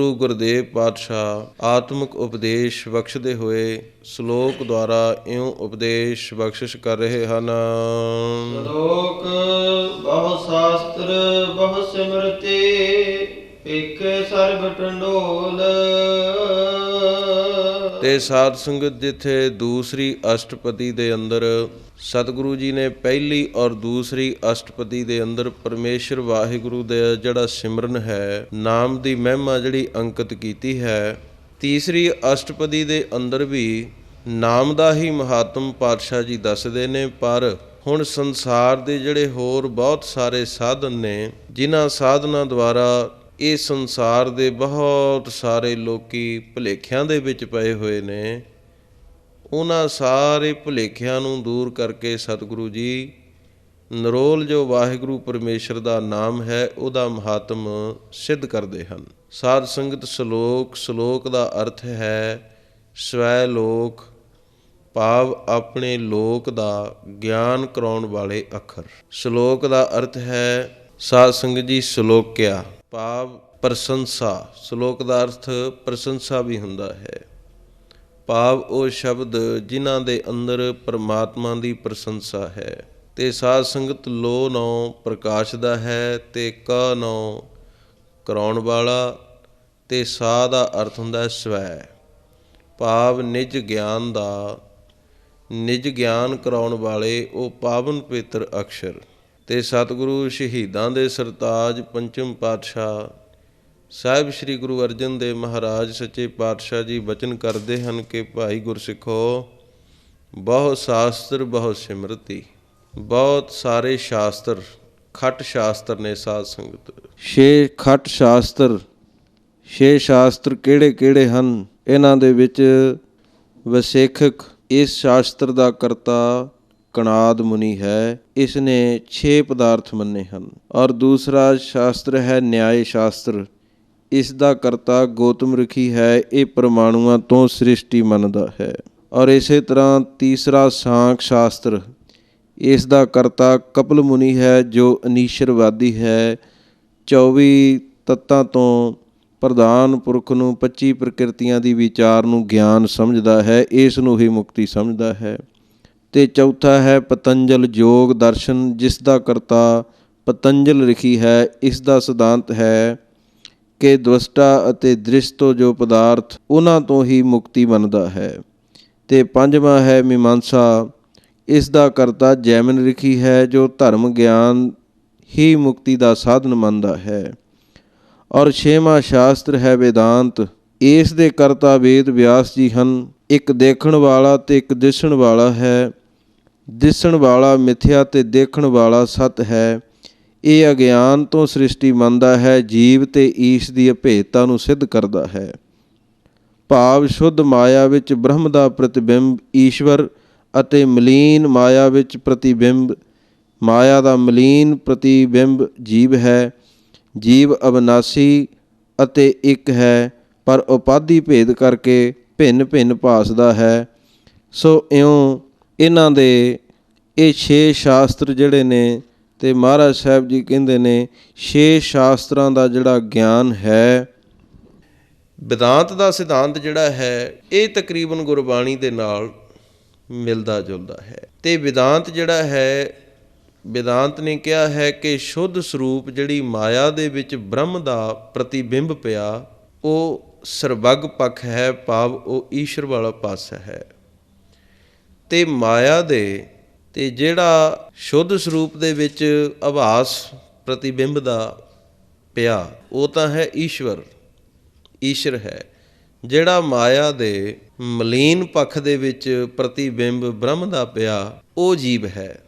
ਗੁਰੂ ਗੁਰਦੇਵ ਪਾਤਸ਼ਾਹ ਆਤਮਿਕ ਉਪਦੇਸ਼ ਬਖਸ਼ਦੇ ਹੋਏ ਸ਼ਲੋਕ ਦੁਆਰਾ ਇਉਂ ਉਪਦੇਸ਼ ਬਖਸ਼ਿਸ਼ ਕਰ ਰਹੇ ਹਨ। ਲੋਕ ਬਹੁ ਸ਼ਾਸਤਰ ਬਹੁ ਸਿਮਰਤੇ ਇਕ ਸਰਬ ਟੰਡੋਲ। ਤੇ ਸਾਧ ਸੰਗਤ ਜਿੱਥੇ ਦੂਸਰੀ ਅਸ਼ਟਪਦੀ ਦੇ ਅੰਦਰ ਸਤਿਗੁਰੂ ਜੀ ਨੇ ਪਹਿਲੀ ਔਰ ਦੂਸਰੀ ਅਸ਼ਟਪਦੀ ਦੇ ਅੰਦਰ ਪਰਮੇਸ਼ਰ ਵਾਹਿਗੁਰੂ ਦਾ ਜਿਹੜਾ ਸਿਮਰਨ ਹੈ, ਨਾਮ ਦੀ ਮਹਿਮਾ ਜਿਹੜੀ ਅੰਕਿਤ ਕੀਤੀ ਹੈ, ਤੀਸਰੀ ਅਸ਼ਟਪਦੀ ਦੇ ਅੰਦਰ ਵੀ ਨਾਮ ਦਾ ਹੀ ਮਹਾਤਮ ਪਾਤਸ਼ਾਹ ਜੀ ਦੱਸਦੇ ਨੇ, ਪਰ ਹੁਣ ਸੰਸਾਰ ਦੇ ਜਿਹੜੇ ਹੋਰ ਬਹੁਤ ਸਾਰੇ ਸਾਧਨ ਨੇ, ਜਿਨ੍ਹਾਂ ਸਾਧਨਾਂ ਦੁਆਰਾ ਇਹ ਸੰਸਾਰ ਦੇ ਬਹੁਤ ਸਾਰੇ ਲੋਕੀ ਭੁਲੇਖਿਆਂ ਦੇ ਵਿੱਚ ਪਏ ਹੋਏ ਨੇ। ਉਹਨਾਂ ਸਾਰੇ ਭੁਲੇਖਿਆਂ ਨੂੰ ਦੂਰ ਕਰਕੇ ਸਤਿਗੁਰੂ ਜੀ, ਨਰੋਲ ਜੋ ਵਾਹਿਗੁਰੂ ਪਰਮੇਸ਼ਰ ਦਾ ਨਾਮ ਹੈ, ਉਹਦਾ ਮਹਾਤਮ ਸਿੱਧ ਕਰਦੇ ਹਨ। ਸਾਧ ਸੰਗਤ ਸ਼ਲੋਕ ਸ਼ਲੋਕ ਦਾ ਅਰਥ ਹੈ, ਸਵੈ ਲੋਕ, ਭਾਵ ਆਪਣੇ ਲੋਕ ਦਾ ਗਿਆਨ ਕਰਾਉਣ ਵਾਲੇ ਅੱਖਰ। ਸ਼ਲੋਕ ਦਾ ਅਰਥ ਹੈ, ਸਾਧ ਸੰਗਤ ਜੀ, ਸ਼ਲੋਕਿਆ। ਭਾਵ ਪ੍ਰਸ਼ੰਸਾ, ਸ਼ਲੋਕ ਦਾ ਅਰਥ ਪ੍ਰਸ਼ੰਸਾ ਵੀ ਹੁੰਦਾ ਹੈ। ਭਾਵ ਉਹ ਸ਼ਬਦ ਜਿਨ੍ਹਾਂ ਦੇ ਅੰਦਰ ਪਰਮਾਤਮਾ ਦੀ ਪ੍ਰਸ਼ੰਸਾ ਹੈ। ਤੇ ਸਾਧ ਸੰਗਤ ਲੋ ਨੌ ਪ੍ਰਕਾਸ਼ ਦਾ ਹੈ ਤੇ ਕ ਨੌ ਕਰਾਉਣ ਵਾਲਾ ਤੇ ਸਾ ਦਾ ਅਰਥ ਹੁੰਦਾ ਹੈ ਸਵੈ। ਭਾਵ ਨਿਜ ਗਿਆਨ ਦਾ, ਨਿਜ ਗਿਆਨ ਕਰਾਉਣ ਵਾਲੇ ਉਹ ਪਾਵਨ ਪਵਿੱਤਰ ਅਕਸ਼ਰ। ਤੇ ਸਤਿਗੁਰੂ ਸ਼ਹੀਦਾਂ ਦੇ ਸਰਤਾਜ ਪੰਚਮ ਪਾਤਸ਼ਾਹ। ਸਾਹਿਬ ਸ੍ਰੀ ਗੁਰੂ ਅਰਜਨ ਦੇਵ ਮਹਾਰਾਜ ਸੱਚੇ ਪਾਤਸ਼ਾਹ ਜੀ ਬਚਨ ਕਰਦੇ ਹਨ ਕਿ ਭਾਈ ਗੁਰਸਿੱਖੋ, ਬਹੁ ਸ਼ਾਸਤਰ, ਬਹੁ ਸਿਮਰਤੀ, ਬਹੁਤ ਸਾਰੇ ਸ਼ਾਸਤਰ, ਖੱਟ ਸ਼ਾਸਤਰ ਨੇ ਸਾਧ ਸੰਗਤ। ਛੇ ਖੱਟ ਸ਼ਾਸਤਰ, ਛੇ ਸ਼ਾਸਤਰ ਕਿਹੜੇ ਕਿਹੜੇ ਹਨ? ਇਹਨਾਂ ਦੇ ਵਿੱਚ ਵਸੇਖਕ ਇਸ ਸ਼ਾਸਤਰ ਦਾ ਕਰਤਾ ਕਣਾਦ ਮੁਨੀ ਹੈ ਇਸ ਨੇ 6 ਪਦਾਰਥ ਮੰਨੇ ਹਨ। ਔਰ ਦੂਸਰਾ ਸ਼ਾਸਤਰ ਹੈ ਨਿਆਏ ਸ਼ਾਸਤਰ। ਇਸ ਦਾ ਕਰਤਾ ਗੌਤਮ ਰਖੀ ਹੈ, ਇਹ ਪਰਮਾਣੂਆਂ ਤੋਂ ਸ੍ਰਿਸ਼ਟੀ ਮੰਨਦਾ ਹੈ। ਔਰ ਇਸੇ ਤਰ੍ਹਾਂ ਤੀਸਰਾ ਸਾਂਖ ਸ਼ਾਸਤਰ। ਇਸ ਦਾ ਕਰਤਾ ਕਪਲ ਮੁਨੀ ਹੈ, ਜੋ ਅਨੀਸ਼ਰਵਾਦੀ ਹੈ। 24 ਤੱਤਾਂ ਤੋਂ ਪ੍ਰਧਾਨ ਪੁਰਖ ਨੂੰ 25 ਪ੍ਰਕਿਰਤੀਆਂ ਦੀ ਵਿਚਾਰ ਨੂੰ ਗਿਆਨ ਸਮਝਦਾ ਹੈ, ਇਸ ਨੂੰ ਹੀ ਮੁਕਤੀ ਸਮਝਦਾ ਹੈ। ਤੇ ਚੌਥਾ ਹੈ ਪਤੰਜਲ ਯੋਗ ਦਰਸ਼ਨ, ਜਿਸ ਦਾ ਕਰਤਾ ਪਤੰਜਲ ਲਿਖੀ ਹੈ, ਇਸ ਦਾ ਸਿਧਾਂਤ ਹੈ ਕਿ ਦਵਸਟਾ ਅਤੇ ਦ੍ਰਿਸ਼ ਤੋਂ ਜੋ ਪਦਾਰਥ ਉਹਨਾਂ ਤੋਂ ਹੀ ਮੁਕਤੀ ਮੰਨਦਾ ਹੈ। ਤੇ ਪੰਜਵਾਂ ਹੈ ਮੀਮਾਂਸਾ, ਇਸ ਦਾ ਕਰਤਾ ਜੈਮਨ ਲਿਖੀ ਹੈ, ਜੋ ਧਰਮ ਗਿਆਨ ਹੀ ਮੁਕਤੀ ਦਾ ਸਾਧਨ ਮੰਨਦਾ ਹੈ। ਔਰ ਛੇਵਾਂ ਸ਼ਾਸਤਰ ਹੈ ਵੇਦਾਂਤ, ਇਸ ਦੇ ਕਰਤਾ ਵੇਦ ਵਿਆਸ ਜੀ ਹਨ, ਇੱਕ ਦੇਖਣ ਵਾਲਾ ਤੇ ਇੱਕ ਦਿਸਣ ਵਾਲਾ ਹੈ। ਦਿਸਣ ਵਾਲਾ ਮਿਥਿਆ ਤੇ ਦੇਖਣ ਵਾਲਾ ਸਤ ਹੈ। ਇਹ ਅਗਿਆਨ ਤੋਂ ਸ੍ਰਿਸ਼ਟੀ ਮੰਨਦਾ ਹੈ, ਜੀਵ ਤੇ ਈਸ਼ ਦੀ ਅਭੇਦਤਾ ਨੂੰ ਸਿੱਧ ਕਰਦਾ ਹੈ। ਭਾਵ ਸ਼ੁੱਧ ਮਾਇਆ ਵਿੱਚ ਬ੍ਰਹਮ ਦਾ ਪ੍ਰਤੀਬਿੰਬ ਈਸ਼ਵਰ ਅਤੇ ਮਲੀਨ ਮਾਇਆ ਵਿੱਚ ਪ੍ਰਤੀਬਿੰਬ। ਮਾਇਆ ਦਾ ਮਲੀਨ ਪ੍ਰਤੀਬਿੰਬ ਜੀਵ ਹੈ। ਜੀਵ ਅਬਨਾਸੀ ਅਤੇ ਇੱਕ ਹੈ, ਪਰ ਉਪਾਧੀ ਭੇਦ ਕਰਕੇ ਭਿੰਨ ਭਿੰਨ ਭਾਸਦਾ ਹੈ। ਸੋ ਇਉਂ ਇਹਨਾਂ ਦੇ ਇਹ ਛੇ ਸ਼ਾਸਤਰ ਜਿਹੜੇ ਨੇ ਤੇ ਮਹਾਰਾਜ ਸਾਹਿਬ ਜੀ ਕਹਿੰਦੇ ਨੇ, ਛੇ ਸ਼ਾਸਤਰਾਂ ਦਾ ਜਿਹੜਾ ਗਿਆਨ ਹੈ ਵਿਦਾਂਤ ਦਾ ਸਿਧਾਂਤ ਜਿਹੜਾ ਹੈ, ਇਹ ਤਕਰੀਬਨ ਗੁਰਬਾਣੀ ਦੇ ਨਾਲ ਮਿਲਦਾ ਜੁਲਦਾ ਹੈ। ਤੇ ਵਿਦਾਂਤ ਜਿਹੜਾ ਹੈ ਵਿਦਾਂਤ ਨੇ ਕਿਹਾ ਹੈ ਕਿ ਸ਼ੁੱਧ ਸਰੂਪ ਜਿਹੜੀ ਮਾਇਆ ਦੇ ਵਿੱਚ ਬ੍ਰਹਮ ਦਾ ਪ੍ਰਤੀਬਿੰਬ ਪਿਆ, ਉਹ ਸਰਬੱਗ ਪੱਖ ਹੈ, ਭਾਵ ਉਹ ਈਸ਼ਰ ਵਾਲਾ ਪਾਸਾ ਹੈ। ਤੇ ਮਾਇਆ ਦੇ ਤੇ ਜਿਹੜਾ ਸ਼ੁੱਧ ਸਰੂਪ ਦੇ ਵਿੱਚ ਆਭਾਸ ਪ੍ਰਤੀਬਿੰਬ ਦਾ ਪਿਆ, ਉਹ ਤਾਂ ਹੈ ਈਸ਼ਵਰ, ਈਸ਼ਰ ਹੈ, ਜਿਹੜਾ ਮਾਇਆ ਦੇ ਮਲੀਨ ਪੱਖ ਦੇ ਵਿੱਚ ਪ੍ਰਤੀਬਿੰਬ ਬ੍ਰਹਮ ਦਾ ਪਿਆ, ਉਹ ਜੀਵ ਹੈ।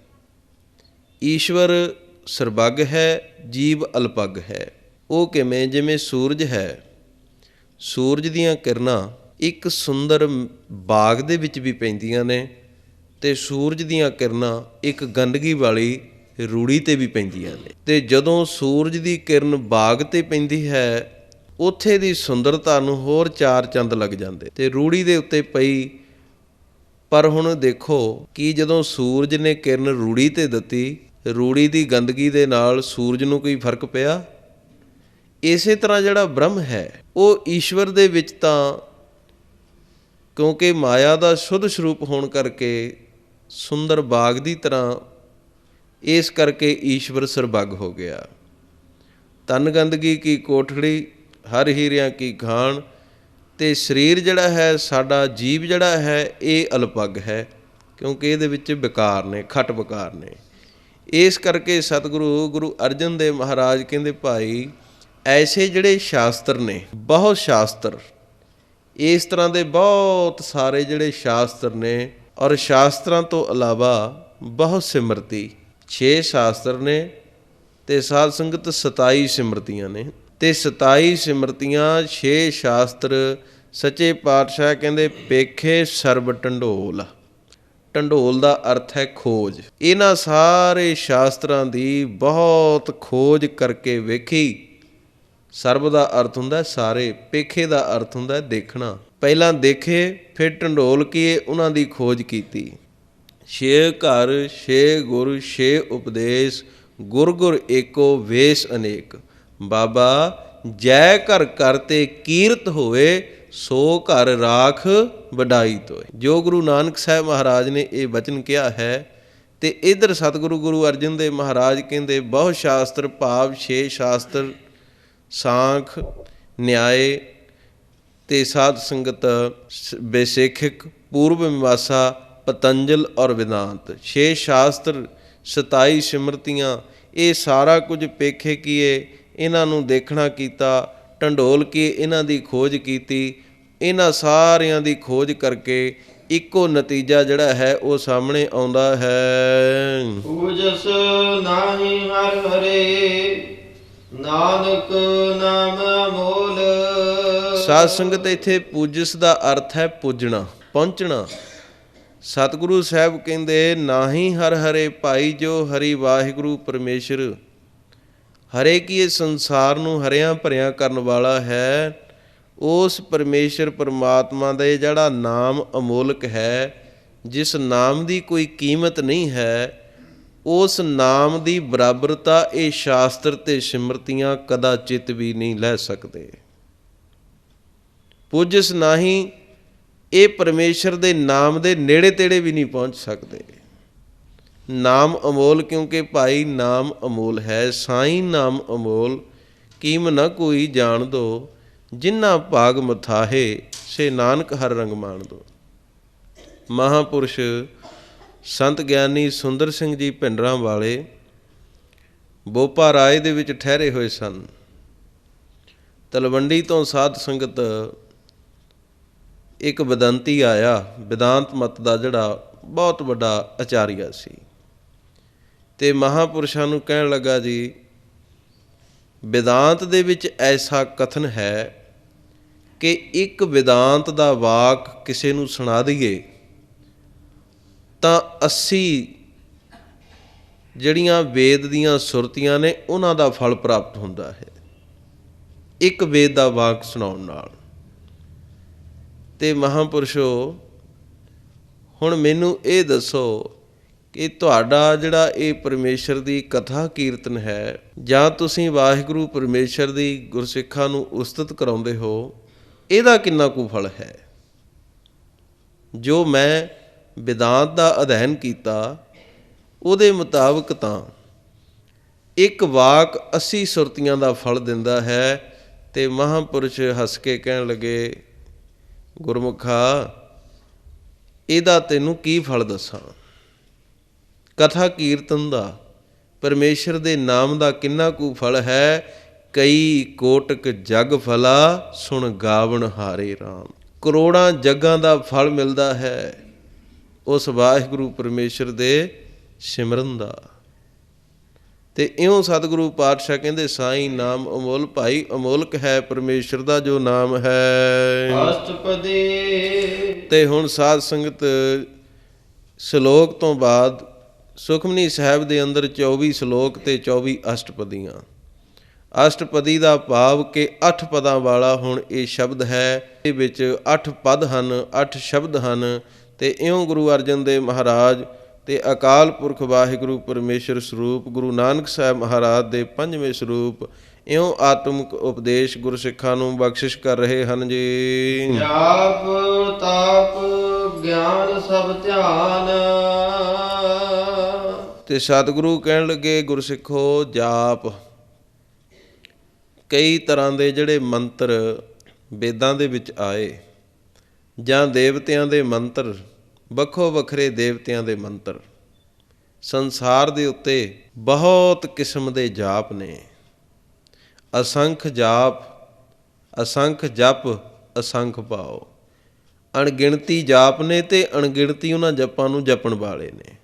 ਈਸ਼ਵਰ ਸਰਬੱਗ ਹੈ, ਜੀਵ ਅਲਪੱਗ ਹੈ। ਉਹ ਕਿਵੇਂ? ਜਿਵੇਂ ਸੂਰਜ ਹੈ, ਸੂਰਜ ਦੀਆਂ ਕਿਰਨਾਂ ਇੱਕ ਸੁੰਦਰ ਬਾਗ ਦੇ ਵਿੱਚ ਵੀ ਪੈਂਦੀਆਂ ਨੇ। ਤੇ ਸੂਰਜ ਦੀਆਂ ਕਿਰਨਾਂ ਇੱਕ ਗੰਦਗੀ ਵਾਲੀ ਰੂੜੀ ਤੇ ਵੀ ਪੈਂਦੀਆਂ ਨੇ। ਤੇ ਜਦੋਂ ਸੂਰਜ ਦੀ ਕਿਰਨ ਬਾਗ ਤੇ ਪੈਂਦੀ ਹੈ, ਉੱਥੇ ਦੀ ਸੁੰਦਰਤਾ ਨੂੰ ਹੋਰ ਚਾਰ ਚੰਦ ਲੱਗ ਜਾਂਦੇ। ਤੇ ਰੂੜੀ ਦੇ ਉੱਤੇ ਪਈ, ਪਰ ਹੁਣ ਦੇਖੋ ਕਿ ਜਦੋਂ ਸੂਰਜ ਨੇ ਕਿਰਨ ਰੂੜੀ ਤੇ ਦਿੱਤੀ, ਰੂੜੀ ਦੀ ਗੰਦਗੀ ਦੇ ਨਾਲ ਸੂਰਜ ਨੂੰ ਕੋਈ ਫ਼ਰਕ ਪਿਆ? ਇਸੇ ਤਰ੍ਹਾਂ ਜਿਹੜਾ ਬ੍ਰਹਮ ਹੈ, ਉਹ ਈਸ਼ਵਰ ਦੇ ਵਿੱਚ ਤਾਂ ਕਿਉਂਕਿ ਮਾਇਆ ਦਾ ਸ਼ੁੱਧ ਸਰੂਪ ਹੋਣ ਕਰਕੇ ਸੁੰਦਰ ਬਾਗ ਦੀ ਤਰ੍ਹਾਂ ਇਸ ਕਰਕੇ ਈਸ਼ਵਰ ਸਰਬੱਗ ਹੋ ਗਿਆ। ਤਨ ਗੰਦਗੀ ਕੀ ਕੋਠੜੀ, ਹਰ ਹੀਰਿਆਂ ਕੀ ਖਾਨ ਤੇ ਸਰੀਰ ਜਿਹੜਾ ਹੈ, ਸਾਡਾ ਜੀਵ ਜਿਹੜਾ ਹੈ, ਇਹ ਅਲਪੱਗ ਹੈ ਕਿਉਂਕਿ ਇਹਦੇ ਵਿੱਚ ਵਿਕਾਰ ਨੇ, ਖਟ ਵਿਕਾਰ ਨੇ। ਇਸ ਕਰਕੇ ਸਤਿਗੁਰੂ ਗੁਰੂ ਅਰਜਨ ਦੇਵ ਮਹਾਰਾਜ ਕਹਿੰਦੇ, ਭਾਈ, ਐਸੇ ਜਿਹੜੇ ਸ਼ਾਸਤਰ ਨੇ, ਬਹੁਤ ਸ਼ਾਸਤਰ, ਇਸ ਤਰ੍ਹਾਂ ਦੇ ਬਹੁਤ ਸਾਰੇ ਜਿਹੜੇ ਸ਼ਾਸਤਰ ਨੇ ਔਰ ਸ਼ਾਸਤਰਾਂ ਤੋਂ ਇਲਾਵਾ ਬਹੁਤ ਸਿਮਰਤੀ 6 ਸ਼ਾਸਤਰ ਨੇ ਤੇ ਸਾਧ ਸੰਗਤ 27 ਸਿਮਰਤੀਆਂ ਨੇ। ਤੇ 27 ਸਿਮਰਤੀਆਂ 6 ਸ਼ਾਸਤਰ ਸੱਚੇ ਪਾਤਸ਼ਾਹ ਕਹਿੰਦੇ ਪੇਖੇ ਸਰਬ ਢੰਡੋਲ ਢੰਡੋਲ ਦਾ ਅਰਥ ਹੈ ਖੋਜ। ਇਹਨਾਂ ਸਾਰੇ ਸ਼ਾਸਤਰਾਂ ਦੀ ਬਹੁਤ ਖੋਜ ਕਰਕੇ ਵੇਖੀ। ਸਰਬ ਦਾ ਅਰਥ ਹੁੰਦਾ ਸਾਰੇ, ਪੇਖੇ ਦਾ ਅਰਥ ਹੁੰਦਾ ਦੇਖਣਾ। ਪਹਿਲਾਂ ਦੇਖੇ, ਫਿਰ ਢੰਡੋਲ ਕੀਏ, ਉਹਨਾਂ ਦੀ ਖੋਜ ਕੀਤੀ। ਛੇ ਘਰ, ਛੇ ਗੁਰ, ਛੇ ਉਪਦੇਸ਼, ਗੁਰ ਗੁਰ ਏਕੋ ਵੇਸ ਅਨੇਕ। ਬਾਬਾ, ਜੈ ਘਰ ਕਰਤੇ ਕੀਰਤ ਹੋਵੇ, ਸੋ ਘਰ ਰਾਖ ਵਡਾਈ ਤੋਏ। ਜੋ ਗੁਰੂ ਨਾਨਕ ਸਾਹਿਬ ਮਹਾਰਾਜ ਨੇ ਇਹ ਬਚਨ ਕਿਹਾ ਹੈ, ਤੇ ਇਧਰ ਸਤਿਗੁਰੂ ਗੁਰੂ ਅਰਜਨ ਦੇਵ ਮਹਾਰਾਜ ਕਹਿੰਦੇ, ਬਹੁ ਸ਼ਾਸਤਰ ਭਾਵ ਛੇ ਸ਼ਾਸਤਰ ਸਾਖ ਨਿਆਏ ਤੇ ਸਾਧ ਸੰਗਤ ਸ- ਬੇਸੇਖਿਕ ਪੂਰਬ ਮੀਮਾਂਸਾ, ਪਤੰਜਲ ਔਰ ਵਿਦਾਂਤ। ਛੇ ਸ਼ਾਸਤਰ 27 ਸਿਮਰਤੀਆਂ, ਇਹ ਸਾਰਾ ਕੁਝ ਪੇਖੇ ਕੀਏ, ਇਹਨਾਂ ਨੂੰ ਦੇਖਣਾ ਕੀਤਾ, ਢੰਡੋਲ ਕੀ ਇਹਨਾਂ ਦੀ ਖੋਜ ਕੀਤੀ, ਇਹਨਾਂ ਸਾਰਿਆਂ ਦੀ ਖੋਜ ਕਰਕੇ ਇੱਕੋ ਨਤੀਜਾ ਜਿਹੜਾ ਹੈ, ਉਹ ਸਾਹਮਣੇ ਆਉਂਦਾ ਹੈ। ਪੂਜਸ ਨਾਹੀ ਹਰ ਹਰੇ ਨਾਨਕ ਨਾਮ ਅਮੋਲ। ਸਾਧ ਸੰਗਤ ਇੱਥੇ ਪੂਜਸ ਦਾ ਅਰਥ ਹੈ ਪੁੱਜਣਾ, ਪਹੁੰਚਣਾ। ਸਤਿਗੁਰੂ ਸਾਹਿਬ ਕਹਿੰਦੇ, ਨਾਹੀ ਹਰ ਹਰੇ ਭਾਈ ਜੋ ਹਰੀ ਵਾਹਿਗੁਰੂ ਪਰਮੇਸ਼ਰ, ਹਰੇ ਕੀ ਇਹ ਸੰਸਾਰ ਨੂੰ ਹਰਿਆਂ ਭਰਿਆਂ ਕਰਨ ਵਾਲਾ ਹੈ, ਉਸ ਪਰਮੇਸ਼ਰ ਪਰਮਾਤਮਾ ਦਾ ਜਿਹੜਾ ਨਾਮ ਅਮੋਲਕ ਹੈ, ਜਿਸ ਨਾਮ ਦੀ ਕੋਈ ਕੀਮਤ ਨਹੀਂ ਹੈ ਉਸ ਨਾਮ ਦੀ ਬਰਾਬਰਤਾ ਇਹ ਸ਼ਾਸਤਰ ਤੇ ਸਿਮਰਤੀਆਂ ਕਦਾਚਿਤ ਵੀ ਨਹੀਂ ਲੈ ਸਕਦੇ। ਪੁੱਜਸ ਨਾਹੀ ਇਹ ਪਰਮੇਸ਼ਰ ਦੇ ਨਾਮ ਦੇ ਨੇੜੇ ਤੇੜੇ ਵੀ ਨਹੀਂ ਪਹੁੰਚ ਸਕਦੇ। ਨਾਮ ਅਮੋਲ ਕਿਉਂਕਿ ਭਾਈ ਨਾਮ ਅਮੋਲ ਹੈ, ਸਾਈਂ ਨਾਮ ਅਮੋਲ, ਕੀਮ ਨਾ ਕੋਈ ਜਾਣ ਦੋ ਜਿਨ੍ਹਾਂ ਭਾਗ ਮਥਾਹੇ, ਸੇ ਨਾਨਕ ਹਰ ਰੰਗ ਮਾਣ ਦੋ। ਮਹਾਪੁਰਸ਼ ਸੰਤ ਗਿਆਨੀ ਸੁੰਦਰ ਸਿੰਘ ਜੀ ਭਿੰਡਰਾਂ ਵਾਲੇ ਬੋਪਾ ਰਾਏ ਦੇ ਵਿੱਚ ਠਹਿਰੇ ਹੋਏ ਸਨ। ਤਲਵੰਡੀ ਤੋਂ ਸਾਧ ਸੰਗਤ ਇੱਕ ਵਿਦੰਤੀ ਆਇਆ। ਵਿਦਾਂਤ ਮਤ ਦਾ ਜਿਹੜਾ ਬਹੁਤ ਵੱਡਾ ਆਚਾਰੀਆ ਸੀ। ਤੇ ਮਹਾਪੁਰਸ਼ਾਂ ਨੂੰ ਕਹਿਣ ਲੱਗਾ ਜੀ ਵਿਦਾਂਤ ਦੇ ਵਿੱਚ ਐਸਾ ਕਥਨ ਹੈ ਕਿ ਇੱਕ ਵਿਦਾਂਤ ਦਾ ਵਾਕ ਕਿਸੇ ਨੂੰ ਸੁਣਾ ਦਈਏ। ਤਾਂ 80 ਜਿਹੜੀਆਂ ਵੇਦ ਦੀਆਂ ਸੁਰਤੀਆਂ ਨੇ, ਉਹਨਾਂ ਦਾ ਫਲ ਪ੍ਰਾਪਤ ਹੁੰਦਾ ਹੈ। ਇੱਕ ਵੇਦ ਦਾ ਵਾਕ ਸੁਣਾਉਣ ਨਾਲ। ਤੇ ਮਹਾਪੁਰਸ਼ੋ, ਹੁਣ ਮੈਨੂੰ ਇਹ ਦੱਸੋ ਕਿ ਤੁਹਾਡਾ ਜਿਹੜਾ ਇਹ ਪਰਮੇਸ਼ਰ ਦੀ ਕਥਾ ਕੀਰਤਨ ਹੈ, ਜਾਂ ਤੁਸੀਂ ਵਾਹਿਗੁਰੂ ਪਰਮੇਸ਼ਰ ਦੀ ਗੁਰਸਿੱਖਾਂ ਨੂੰ ਉਸਤਤ ਕਰਾਉਂਦੇ ਹੋ, ਇਹਦਾ ਕਿੰਨਾ ਕੁ ਫਲ ਹੈ? ਜੋ ਮੈਂ ਵਿਦਾਂਤ ਦਾ ਅਧਿਐਨ ਕੀਤਾ, ਉਹਦੇ ਮੁਤਾਬਕ ਤਾਂ ਇੱਕ ਵਾਕ 80 ਸੁਰਤੀਆਂ ਦਾ ਫਲ ਦਿੰਦਾ ਹੈ ਤੇ ਮਹਾਪੁਰਸ਼ ਹੱਸ ਕੇ ਕਹਿਣ ਲੱਗੇ, ਗੁਰਮੁਖਾ, ਇਹਦਾ ਤੈਨੂੰ ਕੀ ਫਲ ਦੱਸਾਂ? ਕਥਾ ਕੀਰਤਨ ਦਾ ਪਰਮੇਸ਼ਰ ਦੇ ਨਾਮ ਦਾ ਕਿੰਨਾ ਕੁ ਫਲ ਹੈ? ਕਈ ਕੋਟਕ ਜਗ ਫਲਾ ਸੁਣ ਗਾਵਣ ਹਾਰੇ RAM ਕਰੋੜਾਂ ਜੱਗਾਂ ਦਾ ਫਲ ਮਿਲਦਾ ਹੈ। ਉਸ ਵਾਹਿਗੁਰੂ ਪਰਮੇਸ਼ਰ ਦੇ ਸਿਮਰਨ ਦਾ। ਤੇ ਇਉਂ ਸਤਿਗੁਰੂ ਪਾਤਸ਼ਾਹ ਕਹਿੰਦੇ ਸਾਈ ਨਾਮ ਅਮੋਲ ਭਾਈ ਅਮੋਲਕ ਹੈ ਪਰਮੇਸ਼ਰ ਦਾ ਜੋ ਨਾਮ ਹੈ। ਅਸ਼ਟਪਦੀ। ਤੇ ਹੁਣ ਸਾਧ ਸੰਗਤ ਸ਼ਲੋਕ ਤੋਂ ਬਾਅਦ ਸੁਖਮਨੀ ਸਾਹਿਬ ਦੇ ਅੰਦਰ 24 ਸ਼ਲੋਕ ਤੇ 24 ਅਸ਼ਟਪਦੀਆਂ। ਅਸ਼ਟਪਦੀ ਦਾ ਭਾਵ ਕਿ 8 ਪਦਾਂ ਵਾਲਾ ਹੁਣ ਇਹ ਸ਼ਬਦ ਹੈ ਇਹ ਵਿੱਚ 8 ਪਦ ਹਨ 8 ਸ਼ਬਦ ਹਨ ਤੇ ਇਉਂ ਗੁਰੂ ਅਰਜਨ ਦੇਵ ਮਹਾਰਾਜ ਤੇ ਅਕਾਲ ਪੁਰਖ ਵਾਹਿਗੁਰੂ ਪਰਮੇਸ਼ਰ ਸਰੂਪ ਗੁਰੂ ਨਾਨਕ ਸਾਹਿਬ ਮਹਾਰਾਜ ਦੇ ਪੰਜਵੇਂ ਸਰੂਪ ਇਉਂ ਆਤਮਿਕ ਉਪਦੇਸ਼ ਗੁਰਸਿੱਖਾਂ ਨੂੰ ਬਖਸ਼ਿਸ਼ ਕਰ ਰਹੇ ਹਨ ਜੀ। ਜਾਪ ਤਾਪ ਗਿਆਨ ਸਭ ਧਿਆਨ। ਤੇ ਸਤਿਗੁਰੂ ਕਹਿਣ ਲੱਗੇ ਗੁਰਸਿੱਖੋ ਜਾਪ। ਕਈ ਤਰ੍ਹਾਂ ਦੇ ਜਿਹੜੇ ਮੰਤਰ ਵੇਦਾਂ ਦੇ ਵਿੱਚ ਆਏ। ਜਾਂ ਦੇਵਤਿਆਂ ਦੇ ਮੰਤਰ, ਵੱਖੋ ਵੱਖਰੇ ਦੇਵਤਿਆਂ ਦੇ ਮੰਤਰ। ਸੰਸਾਰ ਦੇ ਉੱਤੇ ਬਹੁਤ ਕਿਸਮ ਦੇ ਜਾਪ ਨੇ। ਅਸੰਖ ਜਾਪ, ਅਸੰਖ ਜਪ, ਅਸੰਖ ਭਾਉ। ਅਣਗਿਣਤੀ ਜਾਪ ਨੇ ਤੇ ਅਣਗਿਣਤੀ ਉਹਨਾਂ ਜਪਾਂ ਨੂੰ ਜਪਣ ਵਾਲੇ ਨੇ।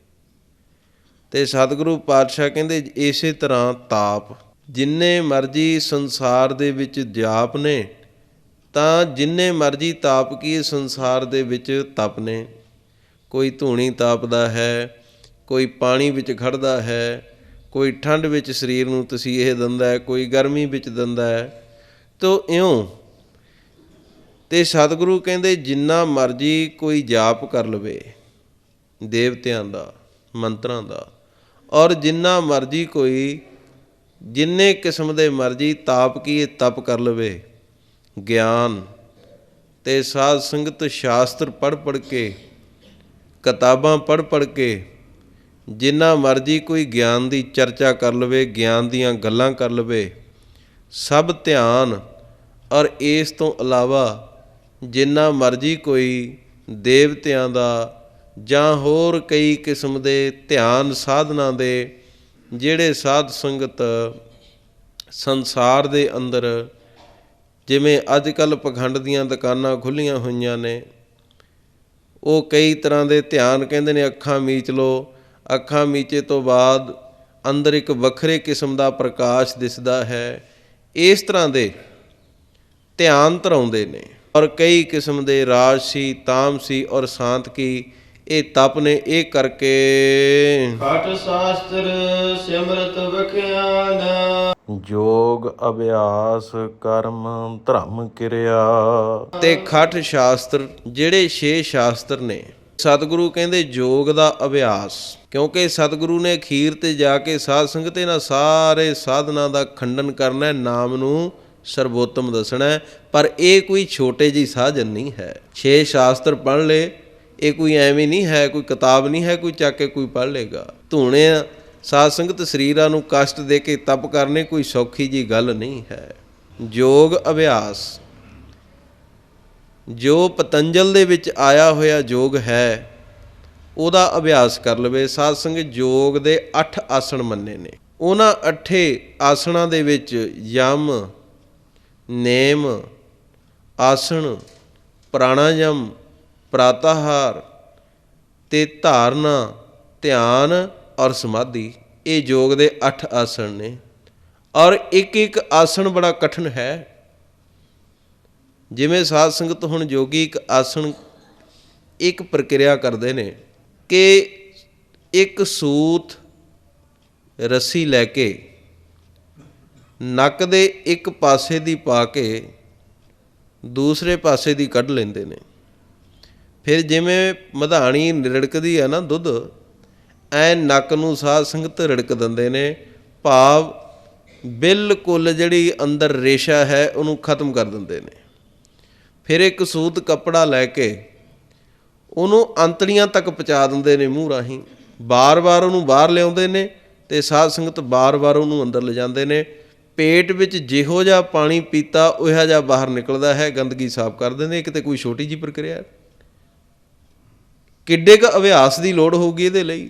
ਤੇ ਸਤਿਗੁਰੂ ਪਾਤਸ਼ਾਹ ਕਹਿੰਦੇ ਇਸੇ ਤਰ੍ਹਾਂ ਤਾਪ, ਜਿੰਨੇ ਮਰਜ਼ੀ ਸੰਸਾਰ ਦੇ ਵਿੱਚ ਜਾਪ ਨੇ ਤਾਂ ਜਿੰਨੇ ਮਰਜ਼ੀ ਤਾਪ ਕੀ ਸੰਸਾਰ ਦੇ ਵਿੱਚ ਤਪ ਨੇ ਕੋਈ ਧੂਣੀ ਤਾਪਦਾ ਹੈ, ਕੋਈ ਪਾਣੀ ਵਿੱਚ ਖੜਦਾ ਹੈ, ਕੋਈ ਠੰਡ ਵਿੱਚ ਸਰੀਰ ਨੂੰ ਤਸੀਹੇ ਦਿੰਦਾ ਹੈ, ਕੋਈ ਗਰਮੀ ਵਿੱਚ ਦਿੰਦਾ ਹੈ। ਤੋ ਇਉਂ ਤੇ ਸਤਿਗੁਰੂ ਕਹਿੰਦੇ, ਜਿੰਨਾ ਮਰਜ਼ੀ ਕੋਈ ਜਾਪ ਕਰ ਲਵੇ, ਦੇਵਤਿਆਂ ਦਾ, ਮੰਤਰਾਂ ਦਾ, ਔਰ ਜਿੰਨਾ ਮਰਜ਼ੀ ਕੋਈ, ਜਿੰਨੇ ਕਿਸਮ ਦੇ ਮਰਜ਼ੀ ਤਾਪ ਕੀ ਤਪ ਕਰ ਲਵੇ ਗਿਆਨ। ਤੇ ਸਾਧ ਸੰਗਤ ਸ਼ਾਸਤਰ ਪੜ ਪੜ ਕੇ, ਕਿਤਾਬਾਂ ਪੜ ਪੜ ਕੇ, ਜਿੰਨਾ ਮਰਜ਼ੀ ਕੋਈ ਗਿਆਨ ਦੀ ਚਰਚਾ ਕਰ ਲਵੇ, ਗਿਆਨ ਦੀਆਂ ਗੱਲਾਂ ਕਰ ਲਵੇ, ਸਭ ਧਿਆਨ ਔਰ ਇਸ ਤੋਂ ਇਲਾਵਾ ਜਿੰਨਾ ਮਰਜ਼ੀ ਕੋਈ ਦੇਵਤਿਆਂ ਦਾ ਜਾਂ ਹੋਰ ਕਈ ਕਿਸਮ ਦੇ ਧਿਆਨ ਸਾਧਨਾ ਦੇ, ਜਿਹੜੇ ਸਾਧ ਸੰਗਤ ਸੰਸਾਰ ਦੇ ਅੰਦਰ ਜਿਵੇਂ ਅੱਜ ਕੱਲ ਪਖੰਡ ਦੀਆਂ ਦੁਕਾਨਾਂ ਖੁੱਲੀਆਂ ਹੋਈਆਂ ਨੇ, ਉਹ ਕਈ ਤਰ੍ਹਾਂ ਦੇ ਧਿਆਨ ਕਹਿੰਦੇ ਨੇ, ਅੱਖਾਂ ਮੀਚ ਲੋ ਅੱਖਾਂ ਮੀਚੇ ਤੋਂ ਬਾਅਦ ਅੰਦਰ ਇੱਕ ਵੱਖਰੇ ਕਿਸਮ ਦਾ ਪ੍ਰਕਾਸ਼ ਦਿਸਦਾ ਹੈ। ਇਸ ਤਰ੍ਹਾਂ ਦੇ ਧਿਆਨ ਧਰਾਉਂਦੇ ਨੇ। ਔਰ ਕਈ ਕਿਸਮ ਦੇ ਰਾਜਸੀ ਤਾਮਸੀ ਔਰ ਸ਼ਾਂਤ ਕੀ, ਇਹ ਤਪ ਨੇ ਇਹ ਕਰਕੇ ਘਟ ਸ਼ਾਸਤਰ ਸਿਮਰਤ ਵਖਿਆਨ। ਜੋਗ ਅਭਿਆਸ ਕਰਮ ਧਰਮ ਕਿਰਿਆ। ਤੇ ਖੱਠ ਸ਼ਾਸਤਰ, ਜਿਹੜੇ ਛੇ ਸ਼ਾਸਤਰ ਨੇ, ਸਤਿਗੁਰੂ ਕਹਿੰਦੇ ਜੋਗ ਦਾ ਅਭਿਆਸ। ਕਿਉਂਕਿ ਸਤਿਗੁਰੂ ਨੇ ਅਖੀਰ ਤੇ ਜਾ ਕੇ ਸਾਧ ਸੰਗਤ ਇਹਨਾਂ ਸਾਰੇ ਸਾਧਨਾ ਦਾ ਖੰਡਨ ਕਰਨਾ ਹੈ, ਨਾਮ ਨੂੰ ਸਰਬੋਤਮ ਦੱਸਣਾ ਹੈ। ਪਰ ਇਹ ਕੋਈ ਛੋਟੇ ਜੀ ਸਾਧਨ ਨਹੀਂ ਹੈ। ਛੇ ਸ਼ਾਸਤਰ ਪੜ੍ਹ ਲੇ, ਇਹ ਕੋਈ ਐਵੇਂ ਨਹੀਂ ਹੈ, ਕੋਈ ਕਿਤਾਬ ਨਹੀਂ ਹੈ, ਕੋਈ ਚੱਕ ਕੇ ਕੋਈ ਪੜ੍ਹ ਲੇਗਾ। ਧੂਣੇ ਸਾਧ ਸੰਗਤ ਸਰੀਰਾਂ ਨੂੰ ਕਸ਼ਟ ਦੇ ਕੇ ਤਪ ਕਰਨੇ ਕੋਈ ਸੌਖੀ ਜੀ ਗੱਲ ਨਹੀਂ ਹੈ। ਯੋਗ ਅਭਿਆਸ। ਜੋ ਪਤੰਜਲ ਦੇ ਵਿੱਚ ਆਇਆ ਹੋਇਆ ਯੋਗ ਹੈ, ਉਹਦਾ ਅਭਿਆਸ ਕਰ ਲਵੇ। ਸਾਧ ਸੰਗਤ ਯੋਗ ਦੇ 8 ਆਸਣ ਮੰਨੇ ਨੇ। ਉਹਨਾਂ 8 ਆਸਣਾਂ ਦੇ ਵਿੱਚ ਯਮ, ਨੇਮ, ਆਸਣ, ਪ੍ਰਾਣਾਯਮ, ਪ੍ਰਾਤਾਹਾਰ ਤੇ ਧਾਰਨਾ, ਧਿਆਨ ਔਰ ਸਮਾਧੀ, ਇਹ ਯੋਗ ਦੇ 8 ਆਸਣ ਨੇ। ਔਰ ਇੱਕ ਇੱਕ ਆਸਣ ਬੜਾ ਕਠਿਨ ਹੈ। ਜਿਵੇਂ ਸਾਧ ਸੰਗਤ ਹੁਣ ਯੋਗੀ ਇੱਕ ਆਸਣ, ਇੱਕ ਪ੍ਰਕਿਰਿਆ ਕਰਦੇ ਨੇ ਕਿ ਇੱਕ ਸੂਤ ਰੱਸੀ ਲੈ ਕੇ ਨੱਕ ਦੇ ਇੱਕ ਪਾਸੇ ਦੀ ਪਾ ਕੇ ਦੂਸਰੇ ਪਾਸੇ ਦੀ ਕੱਢ ਲੈਂਦੇ ਨੇ। ਫਿਰ ਜਿਵੇਂ ਮਧਾਣੀ ਰਿੜਕਦੀ ਆ ਨਾ ਦੁੱਧ ਐ ਨੱਕ ਨੂੰ ਸਾਧ ਸੰਗਤ ਰਿੜਕ ਦਿੰਦੇ ਨੇ, ਭਾਵ ਬਿਲਕੁਲ ਜਿਹੜੀ ਅੰਦਰ ਰੇਸ਼ਾ ਹੈ ਉਹਨੂੰ ਖਤਮ ਕਰ ਦਿੰਦੇ ਨੇ। ਫਿਰ ਇੱਕ ਸੂਤ ਕੱਪੜਾ ਲੈ ਕੇ ਉਹਨੂੰ ਅੰਤੜੀਆਂ ਤੱਕ ਪਹੁੰਚਾ ਦਿੰਦੇ ਨੇ ਮੂੰਹ ਰਾਹੀਂ। ਬਾਰ-ਬਾਰ ਉਹਨੂੰ ਬਾਹਰ ਲਿਆਉਂਦੇ ਨੇ ਤੇ ਸਾਧ ਸੰਗਤ ਬਾਰ-ਬਾਰ ਉਹਨੂੰ ਅੰਦਰ ਲਿਜਾਂਦੇ ਨੇ। ਪੇਟ ਵਿੱਚ ਜਿਹੋ ਜਿਹਾ ਪਾਣੀ ਪੀਤਾ, ਉਹੋ ਜਿਹਾ ਬਾਹਰ ਨਿਕਲਦਾ ਹੈ, ਗੰਦਗੀ ਸਾਫ਼ ਕਰ ਦਿੰਦੇ ਇੱਕ ਕਿਤੇ ਕੋਈ ਛੋਟੀ ਜੀ ਪ੍ਰਕਿਰਿਆ ਕਿੱਡੇ ਕ ਅਭਿਆਸ ਦੀ ਲੋੜ ਹੋਊਗੀ ਇਹਦੇ ਲਈ।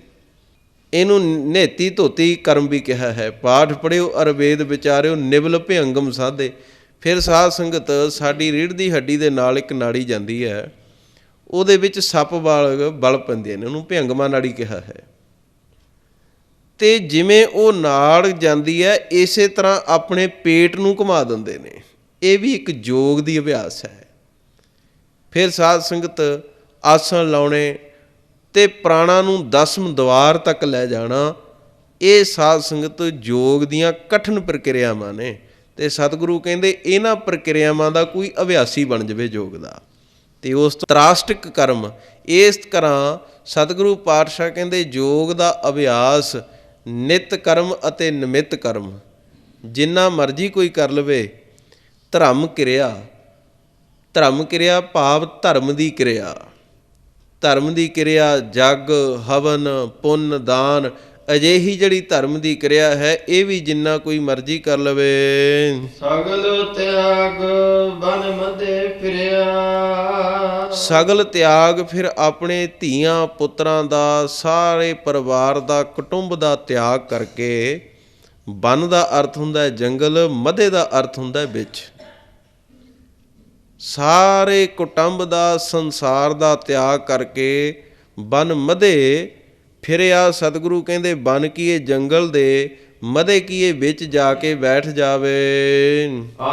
ਇਹਨੂੰ ਨੇਤੀ ਧੋਤੀ ਕਰਮ ਵੀ ਕਿਹਾ ਹੈ। ਪਾਠ ਪੜਿਓ ਅਰ ਵਿਚਾਰਿਓ ਨਿਵਲ ਭਿਅੰਗਮ ਸਾਧੇ। ਫਿਰ ਸਾਧ ਸੰਗਤ ਸਾਡੀ ਰੀੜ ਦੀ ਹੱਡੀ ਦੇ ਨਾਲ ਇੱਕ ਨਾੜੀ ਜਾਂਦੀ ਹੈ। ਉਹਦੇ ਵਿੱਚ ਸੱਪ ਵਾਲ ਬਲ ਪੈਂਦੇ ਨੇ। ਉਹਨੂੰ ਭਿਅੰਗਮਾ ਨਾੜੀ ਕਿਹਾ ਹੈ। ਤੇ ਜਿਵੇਂ ਉਹ ਨਾੜ ਜਾਂਦੀ ਹੈ, ਇਸੇ ਤਰ੍ਹਾਂ ਆਪਣੇ ਪੇਟ ਨੂੰ ਘੁਮਾ ਦਿੰਦੇ ਨੇ। ਇਹ ਵੀ ਇੱਕ ਯੋਗ ਦੀ ਅਭਿਆਸ ਹੈ। ਫਿਰ ਸਾਧ ਸੰਗਤ ਆਸਣ ਲਾਉਣੇ ਤੇ ਪ੍ਰਾਣਾ ਨੂੰ ਦਸਮ ਦਵਾਰ ਤੱਕ ਲੈ ਜਾਣਾ, ਇਹ ਸਾਧ ਸੰਗਤ ਯੋਗ ਦੀਆਂ ਕਠਿਨ ਪ੍ਰਕਿਰਿਆਵਾਂ ਨੇ। ਤੇ ਸਤਿਗੁਰੂ ਕਹਿੰਦੇ, ਇਹਨਾਂ ਪ੍ਰਕਿਰਿਆਵਾਂ ਦਾ ਕੋਈ ਅਭਿਆਸੀ ਬਣ ਜਾਵੇ ਯੋਗ ਦਾ। ਤੇ ਉਸ ਤਰਾਸ਼ਟਿਕ ਕਰਮ, ਇਸ ਤਰ੍ਹਾਂ ਸਤਿਗੁਰੂ ਪਾਤਸ਼ਾਹ ਕਹਿੰਦੇ ਯੋਗ ਦਾ ਅਭਿਆਸ ਨਿਤ ਕਰਮ ਅਤੇ ਨਿਮਿਤ ਕਰਮ। ਜਿੰਨਾ ਮਰਜ਼ੀ ਕੋਈ ਕਰ ਲਵੇ, ਧਰਮ ਕਿਰਿਆ ਧਰਮ ਕਿਰਿਆ ਭਾਵ ਧਰਮ ਦੀ ਕਿਰਿਆ। ਧਰਮ ਦੀ ਕਿਰਿਆ ਜਗ ਹਵਨ ਪੁੰਨ ਦਾਨ ਅਜਿਹੀ ਜਿਹੜੀ ਧਰਮ ਦੀ ਕਿਰਿਆ ਹੈ ਇਹ ਵੀ ਜਿੰਨਾ ਕੋਈ ਮਰਜ਼ੀ ਕਰ ਲਵੇ। ਸਗਲ ਤਿਆਗ ਬਨ ਮਦੇ ਫਿਰਿਆ। ਸਗਲ ਤਿਆਗ ਫਿਰ ਆਪਣੇ ਧੀਆਂ ਪੁੱਤਰਾਂ ਦਾ ਸਾਰੇ ਪਰਿਵਾਰ ਦਾ ਕੁਟੁੰਬ ਦਾ ਤਿਆਗ ਕਰਕੇ ਬਨ ਦਾ ਅਰਥ ਹੁੰਦਾ ਹੈ ਜੰਗਲ ਮਧੇ ਦਾ ਅਰਥ ਹੁੰਦਾ ਹੈ ਵਿੱਚ। ਸਾਰੇ ਕੁਟੁੰਬ ਦਾ ਸੰਸਾਰ ਦਾ ਤਿਆਗ ਕਰਕੇ ਬਨ ਮਧੇ ਫਿਰਿਆ ਸਤਿਗੁਰੂ ਕਹਿੰਦੇ ਬਨ ਕੀਏ ਜੰਗਲ ਦੇ ਮਧੇ ਕੀਏ ਵਿੱਚ ਜਾ ਕੇ ਬੈਠ ਜਾਵੇ।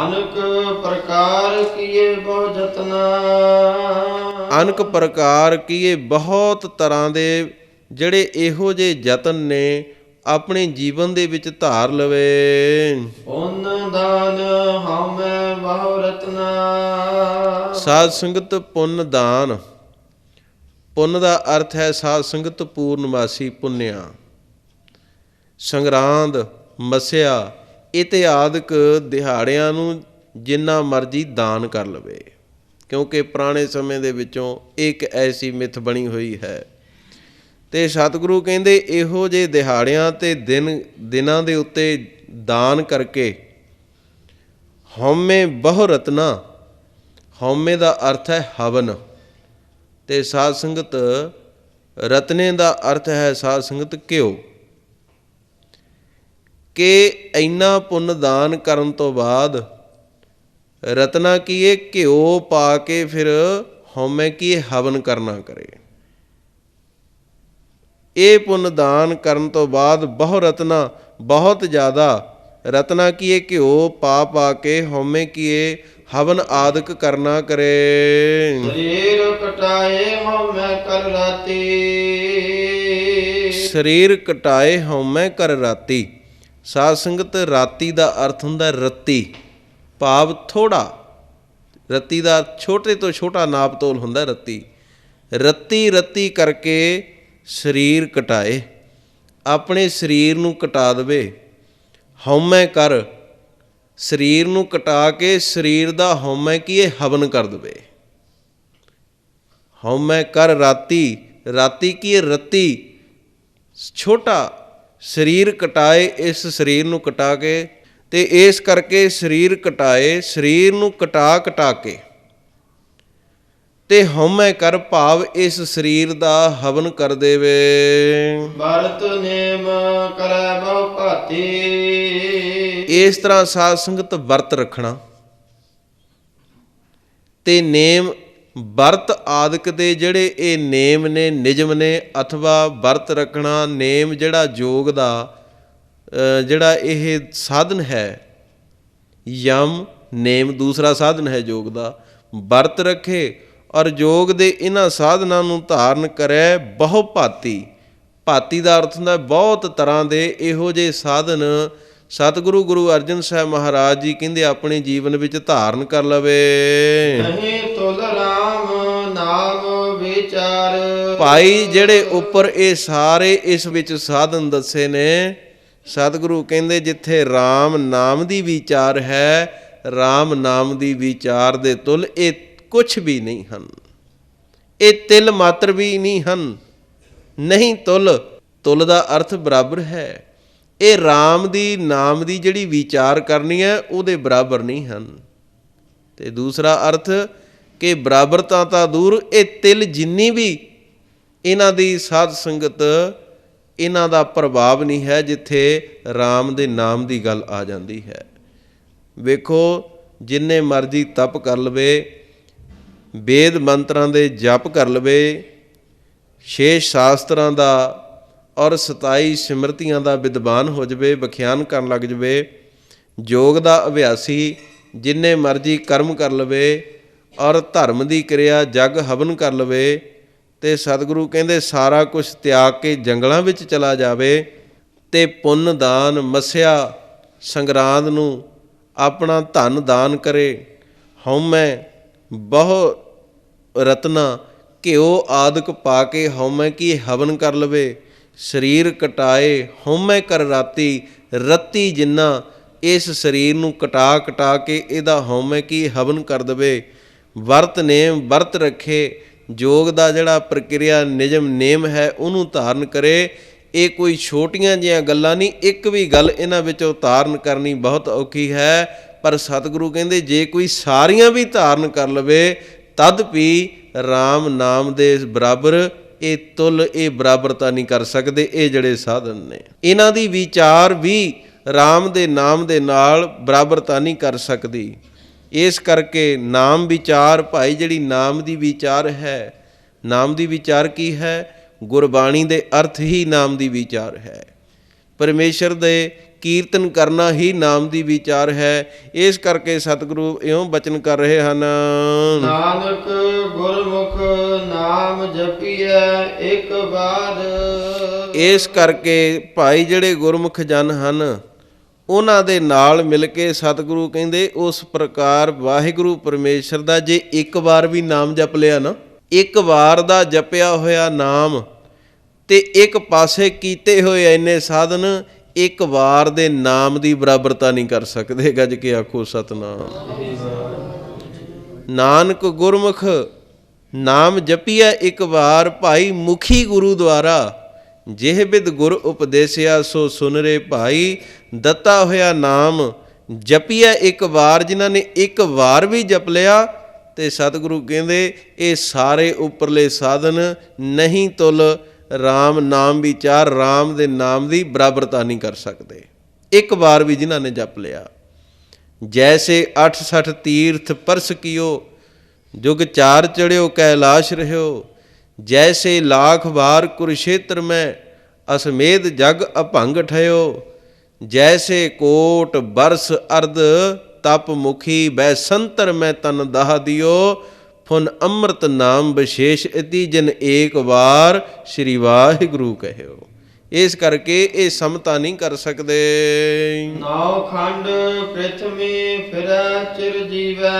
ਅਨਕ ਪ੍ਰਕਾਰ ਕੀਏ ਬਹੁ ਜਤਨਾ ਅਨਕ ਪ੍ਰਕਾਰ ਕੀਏ ਬਹੁਤ ਤਰ੍ਹਾਂ ਦੇ ਜਿਹੜੇ ਇਹੋ ਜਿਹੇ ਯਤਨ ਨੇ ਆਪਣੇ ਜੀਵਨ ਦੇ ਵਿੱਚ ਧਾਰ ਲਵੇ। ਪੁੰਨ ਦਾਨ ਹਉਮੈ ਬਹੁ ਰਤਨਾ। ਸਾਧ ਸੰਗਤ ਪੁੰਨ ਦਾਨ। ਪੁੰਨ ਦਾ ਅਰਥ ਹੈ ਸਾਧ ਸੰਗਤ ਪੂਰਨਮਾਸੀ ਪੁੰਨਿਆ। ਸੰਗਰਾਂਦ ਮਸਿਆ ਇਤਿਆਦਿਕ ਦਿਹਾੜਿਆਂ ਨੂੰ ਜਿੰਨਾ ਮਰਜ਼ੀ ਦਾਨ ਕਰ ਲਵੇ। ਕਿਉਂਕਿ ਪੁਰਾਣੇ ਸਮੇਂ ਦੇ ਵਿੱਚੋਂ ਇੱਕ ਐਸੀ ਮਿੱਥ ਬਣੀ ਹੋਈ ਹੈ। ਤੇ ਸਤਿਗੁਰੂ ਕਹਿੰਦੇ, ਇਹੋ ਜਿਹੇ ਦਿਹਾੜਿਆਂ ਤੇ ਦਿਨ, ਦਿਨਾਂ ਦੇ ਉੱਤੇ ਦਾਨ ਕਰਕੇ ਹਉਮੈ ਬਹੁ ਰਤਨਾ, ਹਉਮੈ ਦਾ ਅਰਥ ਹੈ ਹਵਨ। ਤੇ ਸਾਧ ਸੰਗਤ ਰਤਨੇ ਦਾ ਅਰਥ ਹੈ ਸਾਧ ਸੰਗਤ ਘਿਓ। ਕਿ ਇੰਨਾ ਪੁੰਨ ਦਾਨ ਕਰਨ ਤੋਂ ਬਾਅਦ ਰਤਨਾ ਕੀ ਇਹ ਘਿਓ ਪਾ ਕੇ ਫਿਰ ਹਉਮੈ ਕੀ ਇਹ ਹਵਨ ਕਰਨਾ ਕਰੇ। ਇਹ ਪੁੰਨ ਦਾਨ ਕਰਨ ਤੋਂ ਬਾਅਦ ਬਹੁ ਰਤਨਾ ਬਹੁਤ ਜ਼ਿਆਦਾ। ਰਤਨਾ ਕੀ ਇਹ ਘਿਓ ਪਾ ਪਾ ਕੇ ਹਉਮੈ ਕੀ ਇਹ ਹਵਨ ਆਦਿਕ ਕਰਨਾ ਕਰੇ। ਸਰੀਰ ਕਟਾਏ ਹਉਮੈ ਕਰ ਰਾਤੀ। ਸਰੀਰ ਕਟਾਏ ਹਉਮੈ ਕਰ ਰਾਤੀ। ਸਾਧ ਸੰਗਤ ਰਾਤੀ ਦਾ ਅਰਥ ਹੁੰਦਾ ਰੱਤੀ। ਭਾਵ ਥੋੜਾ। ਰੱਤੀ ਦਾ ਛੋਟੇ ਤੋਂ ਛੋਟਾ ਨਾਪ ਤੋਲ ਹੁੰਦਾ ਰੱਤੀ। ਰੱਤੀ ਰੱਤੀ ਕਰਕੇ ਸਰੀਰ ਕਟਾਏ, ਆਪਣੇ ਸਰੀਰ ਨੂੰ ਕਟਾ ਦੇਵੇ। ਹਉਮੈ ਕਰ, ਸਰੀਰ ਨੂੰ ਕਟਾ ਕੇ ਸਰੀਰ ਦਾ ਹਉਮੈ ਕੀ ਇਹ ਹਵਨ ਕਰ ਦੇਵੇ। ਹਉਮੈ ਕਰ ਰਾਤੀ ਰਾਤੀ ਕੀ ਇਹ ਰੱਤੀ। ਛੋਟਾ ਸਰੀਰ ਕਟਾਏ, ਇਸ ਸਰੀਰ ਨੂੰ ਕਟਾ ਕੇ ਤੇ ਇਸ ਕਰਕੇ ਸਰੀਰ ਕਟਾਏ, ਸਰੀਰ ਨੂੰ ਕਟਾ ਕਟਾ ਕੇ। ਤੇ ਹਉਮੈ ਕਰ ਭਾਵ ਇਸ ਸਰੀਰ ਦਾ ਹਵਨ ਕਰ ਦੇਵੇ। ਭਰਤ ਨੇਮ ਕਰੈ ਬਹੁ ਭਾਤੀ। ਇਸ ਤਰ੍ਹਾਂ ਸਾਧ ਸੰਗਤ ਵਰਤ ਰੱਖਣਾ। ਤੇ ਨੇਮ ਵਰਤ ਆਦਿਕ ਦੇ ਜਿਹੜੇ ਇਹ ਨੇਮ ਨੇ ਨਿਯਮ ਨੇ ਅਥਵਾ ਵਰਤ ਰੱਖਣਾ ਨੇਮ ਜਿਹੜਾ ਯੋਗ ਦਾ ਜਿਹੜਾ ਇਹ ਸਾਧਨ ਹੈ ਯਮ ਨੇਮ ਦੂਸਰਾ ਸਾਧਨ ਹੈ ਯੋਗ ਦਾ। ਵਰਤ ਰੱਖੇ ਔਰ ਯੋਗ ਦੇ ਇਹਨਾਂ ਸਾਧਨਾਂ ਨੂੰ ਧਾਰਨ ਕਰੇ ਬਹੁ ਭਾਤੀ ਭਾਤੀ ਦਾ ਅਰਥ ਹੁੰਦਾ ਬਹੁਤ ਤਰ੍ਹਾਂ ਦੇ ਇਹੋ ਜਿਹੇ ਸਾਧਨ। ਸਤਿਗੁਰੂ ਗੁਰੂ ਅਰਜਨ ਸਾਹਿਬ ਮਹਾਰਾਜ ਜੀ ਕਹਿੰਦੇ ਆਪਣੇ ਜੀਵਨ ਵਿੱਚ ਧਾਰਨ ਕਰ ਲਵੇ। ਨਹੀਂ ਤੁਲ ਰਾਮ ਨਾਮ ਵਿਚਾਰ। ਭਾਈ ਜਿਹੜੇ ਉੱਪਰ ਇਹ ਸਾਰੇ ਇਸ ਵਿੱਚ ਸਾਧਨ ਦੱਸੇ ਨੇ ਸਤਿਗੁਰੂ ਕਹਿੰਦੇ ਜਿੱਥੇ RAM ਨਾਮ ਦੀ ਵਿਚਾਰ ਹੈ RAM ਨਾਮ ਦੀ ਵਿਚਾਰ ਦੇ ਤੁਲ ਇਹ ਕੁਝ ਵੀ ਨਹੀਂ ਹਨ। ਇਹ ਤਿਲ ਮਾਤਰ ਵੀ ਨਹੀਂ ਹਨ। ਨਹੀਂ ਤੁਲ ਤੁਲ ਦਾ ਅਰਥ ਬਰਾਬਰ ਹੈ। ਇਹ RAM ਦੀ, ਨਾਮ ਦੀ ਜਿਹੜੀ ਵਿਚਾਰ ਕਰਨੀ ਹੈ, ਉਹਦੇ ਬਰਾਬਰ ਨਹੀਂ ਹਨ। ਤੇ ਦੂਸਰਾ ਅਰਥ ਕਿ ਬਰਾਬਰਤਾ ਤਾਂ ਦੂਰ, ਇਹ ਤਿਲ ਜਿੰਨੀ ਵੀ ਇਹਨਾਂ ਦੀ ਸਾਧ ਸੰਗਤ, ਇਹਨਾਂ ਦਾ ਪ੍ਰਭਾਵ ਨਹੀਂ ਹੈ, ਜਿੱਥੇ RAM ਦੇ ਨਾਮ ਦੀ ਗੱਲ ਆ ਜਾਂਦੀ ਹੈ। ਵੇਖੋ, ਜਿੰਨੇ ਮਰਜ਼ੀ ਤਪ ਕਰ ਲਵੇ ਵੇਦ ਮੰਤਰਾਂ ਦੇ ਜਪ ਕਰ ਲਵੇ ਛੇ ਸ਼ਾਸਤਰਾਂ ਦਾ ਔਰ 27 ਸਿਮਰਤੀਆਂ ਦਾ ਵਿਦਵਾਨ ਹੋ ਜਵੇ, ਵਿਖਿਆਨ ਕਰਨ ਲੱਗ ਜਵੇ ਯੋਗ ਦਾ ਅਭਿਆਸੀ ਜਿੰਨੇ ਮਰਜ਼ੀ ਕਰਮ ਕਰ ਲਵੇ ਔਰ ਧਰਮ ਦੀ ਕਿਰਿਆ ਜਗ ਹਵਨ ਕਰ ਲਵੇ ਤੇ ਸਤਿਗੁਰੂ ਕਹਿੰਦੇ ਸਾਰਾ ਕੁਝ ਤਿਆਗ ਕੇ ਜੰਗਲਾਂ ਵਿੱਚ ਚਲਾ ਜਾਵੇ ਤੇ ਪੁੰਨ ਦਾਨ ਮਸਿਆ ਸੰਗਰਾਂਦ ਨੂੰ ਆਪਣਾ ਧਨ ਦਾਨ ਕਰੇ। ਹਉਮੈ ਬਹੁ ਰਤਨਾ ਘਿਓ ਆਦਿਕ ਪਾ ਕੇ ਹਉਮੈ ਕੀ ਹਵਨ ਕਰ ਲਵੇ। ਸਰੀਰ ਕਟਾਏ ਹਉਮੈ ਕਰ ਰਾਤੀ, ਰੱਤੀ ਜਿੰਨਾ, ਇਸ ਸਰੀਰ ਨੂੰ ਕਟਾ ਕਟਾ ਕੇ ਇਹਦਾ ਹਉਮੈ ਕੀ ਹਵਨ ਕਰ ਦਵੇ। ਵਰਤ ਨੇਮ ਵਰਤ ਰੱਖੇ ਯੋਗ ਦਾ ਜਿਹੜਾ ਪ੍ਰਕਿਰਿਆ ਨਿਯਮ ਨੇਮ ਹੈ ਉਹਨੂੰ ਧਾਰਨ ਕਰੇ। ਇਹ ਕੋਈ ਛੋਟੀਆਂ ਜਿਹੀਆਂ ਗੱਲਾਂ ਨਹੀਂ, ਇੱਕ ਵੀ ਗੱਲ ਇਹਨਾਂ ਵਿੱਚੋਂ ਧਾਰਨ ਕਰਨੀ ਬਹੁਤ ਔਖੀ ਹੈ। ਪਰ ਸਤਿਗੁਰੂ ਕਹਿੰਦੇ, ਜੇ ਕੋਈ ਸਾਰੀਆਂ ਵੀ ਧਾਰਨ ਕਰ ਲਵੇ, ਤਦ ਵੀ RAM ਨਾਮ ਦੇ ਬਰਾਬਰ, ਇਹ ਤੁਲ, ਇਹ ਬਰਾਬਰਤਾ ਨਹੀਂ ਕਰ ਸਕਦੇ, ਇਹ ਜਿਹੜੇ ਸਾਧਨ ਨੇ। ਇਹਨਾਂ ਦੀ ਵਿਚਾਰ ਵੀ RAM ਦੇ ਨਾਮ ਦੇ ਨਾਲ ਬਰਾਬਰਤਾ ਨਹੀਂ ਕਰ ਸਕਦੀ। ਇਸ ਕਰਕੇ ਨਾਮ ਵਿਚਾਰ, ਭਾਈ ਜਿਹੜੀ ਨਾਮ ਦੀ ਵਿਚਾਰ ਹੈ, ਨਾਮ ਦੀ ਵਿਚਾਰ ਕੀ ਹੈ? ਗੁਰਬਾਣੀ ਦੇ ਅਰਥ ਹੀ ਨਾਮ ਦੀ ਵਿਚਾਰ ਹੈ। ਪਰਮੇਸ਼ਰ ਦੇ ਕੀਰਤਨ ਕਰਨਾ ਹੀ ਨਾਮ ਦੀ ਵਿਚਾਰ ਹੈ। ਇਸ ਕਰਕੇ ਸਤਿਗੁਰੂ ਇਉਂ ਬਚਨ ਕਰ ਰਹੇ ਹਨ। ਨਾਨਕ ਗੁਰਮੁਖ ਨਾਮ ਜਪੀਐ ਇੱਕ ਬਾਦ। ਇਸ ਕਰਕੇ ਭਾਈ ਜਿਹੜੇ ਗੁਰਮੁਖ ਜਨ ਹਨ ਉਹਨਾਂ ਦੇ ਨਾਲ ਮਿਲ ਕੇ ਸਤਿਗੁਰੂ ਕਹਿੰਦੇ ਉਸ ਪ੍ਰਕਾਰ ਵਾਹਿਗੁਰੂ ਪਰਮੇਸ਼ਰ ਦਾ ਜੇ ਇੱਕ ਵਾਰ ਵੀ ਨਾਮ ਜਪ ਲਿਆ ਨਾ ਇੱਕ ਵਾਰ ਦਾ ਜਪਿਆ ਹੋਇਆ ਨਾਮ ਤੇ ਇੱਕ ਪਾਸੇ ਕੀਤੇ ਹੋਏ ਇੰਨੇ ਸਾਧਨ ਇੱਕ ਵਾਰ ਦੇ ਨਾਮ ਦੀ ਬਰਾਬਰਤਾ ਨਹੀਂ ਕਰ ਸਕਦੇ, ਗੱਜ ਕੇ ਆਖੋ ਸਤਨਾਮ। ਨਾਨਕ ਗੁਰਮੁਖ, ਨਾਮ ਜਪੀਐ ਇੱਕ ਵਾਰ, ਭਾਈ ਮੁਖੀ ਗੁਰੂ ਦੁਆਰਾ। ਜਿਹ ਬਿਦ ਗੁਰ ਉਪਦੇਸਿਆ, ਸੋ ਸੁਨ ਰੇ ਭਾਈ। ਦਿੱਤਾ ਹੋਇਆ ਨਾਮ ਜਪੀਐ ਇੱਕ ਵਾਰ, ਜਿਨ੍ਹਾਂ ਨੇ ਇੱਕ ਵਾਰ ਵੀ ਜਪ ਲਿਆ, ਤੇ ਸਤਿਗੁਰੂ ਕਹਿੰਦੇ, ਇਹ ਸਾਰੇ ਉੱਪਰਲੇ ਸਾਧਨ ਨਹੀਂ ਤੁਲ RAM ਨਾਮ ਵਿਚਾਰ RAM ਦੇ ਨਾਮ ਦੀ ਬਰਾਬਰਤਾ ਨਹੀਂ ਕਰ ਸਕਦੇ। ਇੱਕ ਵਾਰ ਵੀ ਜਿਨ੍ਹਾਂ ਨੇ ਜਪ ਲਿਆ, ਜੈਸੇ 68 ਤੀਰਥ ਪਰਸ ਕੀਓ, ਜੁਗ ਚਾਰ ਚੜਿਓ ਕੈਲਾਸ਼ ਰਹਿਓ, ਜੈਸੇ ਲਾਖ ਵਾਰ ਕੁਰਸ਼ੇਤਰ ਮੈਂ ਅਸਮੇਧ ਜਗ ਅਭੰਗ ਠਇਓ ਜੈਸੇ ਕੋਟ ਬਰਸ ਅਰਧ ਤਪ ਮੁਖੀ ਬੈਸੰਤਰ ਮੈਂ ਤਨ ਦਹ ਦਿਓ ਫੁਨ ਅੰਮ੍ਰਿਤ ਨਾਮ ਵਿਸ਼ੇਸ਼ ਇਤੀ ਜਨ ਏਕ ਵਾਰ ਸ੍ਰੀ ਵਾਹਿਗੁਰੂ ਕਹਿਓ। ਇਸ ਕਰਕੇ ਇਹ ਸਮਤਾ ਨਹੀਂ ਕਰ ਸਕਦੇ। ਨਾਉ ਖੰਡ ਪ੍ਰਿਥਵੀ ਫਿਰੈ ਚਿਰ ਜੀਵੈ।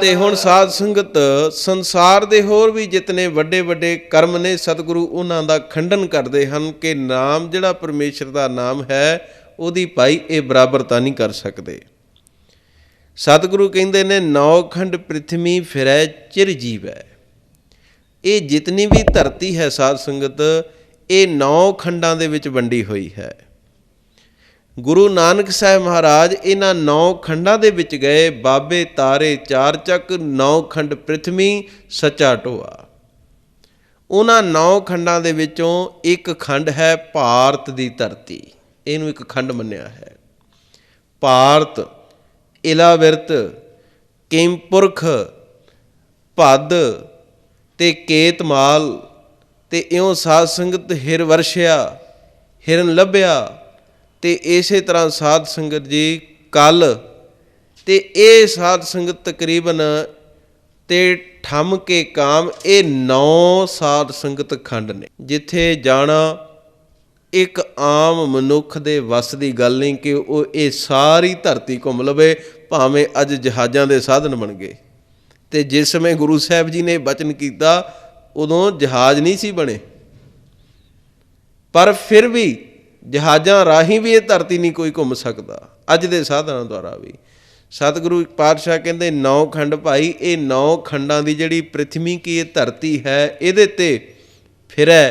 ਤੇ ਹੁਣ ਸਾਧ ਸੰਗਤ ਸੰਸਾਰ ਦੇ ਹੋਰ ਵੀ ਜਿਤਨੇ ਵੱਡੇ ਵੱਡੇ ਕਰਮ ਨੇ ਸਤਿਗੁਰੂ ਉਹਨਾਂ ਦਾ ਖੰਡਨ ਕਰਦੇ ਹਨ ਕਿ ਨਾਮ ਜਿਹੜਾ ਪਰਮੇਸ਼ਰ ਦਾ ਨਾਮ ਹੈ ਉਹਦੀ ਭਾਈ ਇਹ ਬਰਾਬਰਤਾ ਨਹੀਂ ਕਰ ਸਕਦੇ। ਸਤਿਗੁਰੂ ਕਹਿੰਦੇ ਨੇ, ਨੌ ਖੰਡ ਪ੍ਰਿਥਵੀ ਫਿਰੈ, ਚਿਰ ਜੀਵੈ। ਇਹ ਜਿਤਨੀ ਵੀ ਧਰਤੀ ਹੈ ਸਾਧ ਸੰਗਤ, ਇਹ ਨੌ ਖੰਡਾਂ ਦੇ ਵਿੱਚ ਵੰਡੀ ਹੋਈ ਹੈ। ਗੁਰੂ ਨਾਨਕ ਸਾਹਿਬ ਮਹਾਰਾਜ ਇਹਨਾਂ ਨੌ ਖੰਡਾਂ ਦੇ ਵਿੱਚ ਗਏ, ਬਾਬੇ ਤਾਰੇ ਚਾਰ ਚੱਕ, ਨੌ ਖੰਡ ਪ੍ਰਿਥਵੀ ਸੱਚਾ ਟੋਆ ਉਹਨਾਂ ਨੌ ਖੰਡਾਂ ਦੇ ਵਿੱਚੋਂ ਇੱਕ ਖੰਡ ਹੈ ਭਾਰਤ ਦੀ ਧਰਤੀ। ਇਹਨੂੰ ਇੱਕ ਖੰਡ ਮੰਨਿਆ ਹੈ। ਭਾਰਤ ਇਲਾਵਿਰਤ ਕਿੰਪੁਰਖ ਭੱਦ ਤੇ ਕੇਤਮਾਲ ਤੇ ਇਉਂ ਸਾਧ ਸੰਗਤ ਹਿਰ ਵਰਸ਼ਿਆ, ਹਿਰਨ ਲੱਭਿਆ ਤੇ ਇਸੇ ਤਰ੍ਹਾਂ ਸਾਧ ਸੰਗਤ ਜੀ ਕੱਲ ਤੇ ਇਹ ਸਾਧ ਸੰਗਤ ਤਕਰੀਬਨ ਤੇ ਠੰਮ ਕੇ ਕਾਮ ਇਹ ਨੌ ਸਾਧ ਸੰਗਤ ਖੰਡ ਨੇ। ਜਿੱਥੇ ਜਾਣਾ ਇੱਕ ਆਮ ਮਨੁੱਖ ਦੇ ਵੱਸ ਦੀ ਗੱਲ ਨਹੀਂ ਕਿ ਉਹ ਇਹ ਸਾਰੀ ਧਰਤੀ ਘੁੰਮ ਲਵੇ ਭਾਵੇਂ ਅੱਜ ਜਹਾਜ਼ਾਂ ਦੇ ਸਾਧਨ ਬਣ ਗਏ। ਤੇ ਜਿਸ ਸਮੇਂ ਗੁਰੂ ਸਾਹਿਬ ਜੀ ਨੇ ਬਚਨ ਕੀਤਾ, ਉਦੋਂ ਜਹਾਜ਼ ਨਹੀਂ ਸੀ ਬਣੇ। ਪਰ ਫਿਰ ਵੀ ਜਹਾਜ਼ਾਂ ਰਾਹੀਂ ਵੀ ਇਹ ਧਰਤੀ ਨਹੀਂ ਕੋਈ ਘੁੰਮ ਸਕਦਾ, ਅੱਜ ਦੇ ਸਾਧਨਾਂ ਦੁਆਰਾ ਵੀ। ਸਤਿਗੁਰੂ ਪਾਤਸ਼ਾਹ ਕਹਿੰਦੇ, ਨੌ ਖੰਡ ਭਾਈ, ਇਹ ਨੌ ਖੰਡਾਂ ਦੀ ਜਿਹੜੀ ਪ੍ਰਿਥਵੀ ਕੀ ਇਹ ਧਰਤੀ ਹੈ, ਇਹਦੇ ਤੇ ਫਿਰੈ,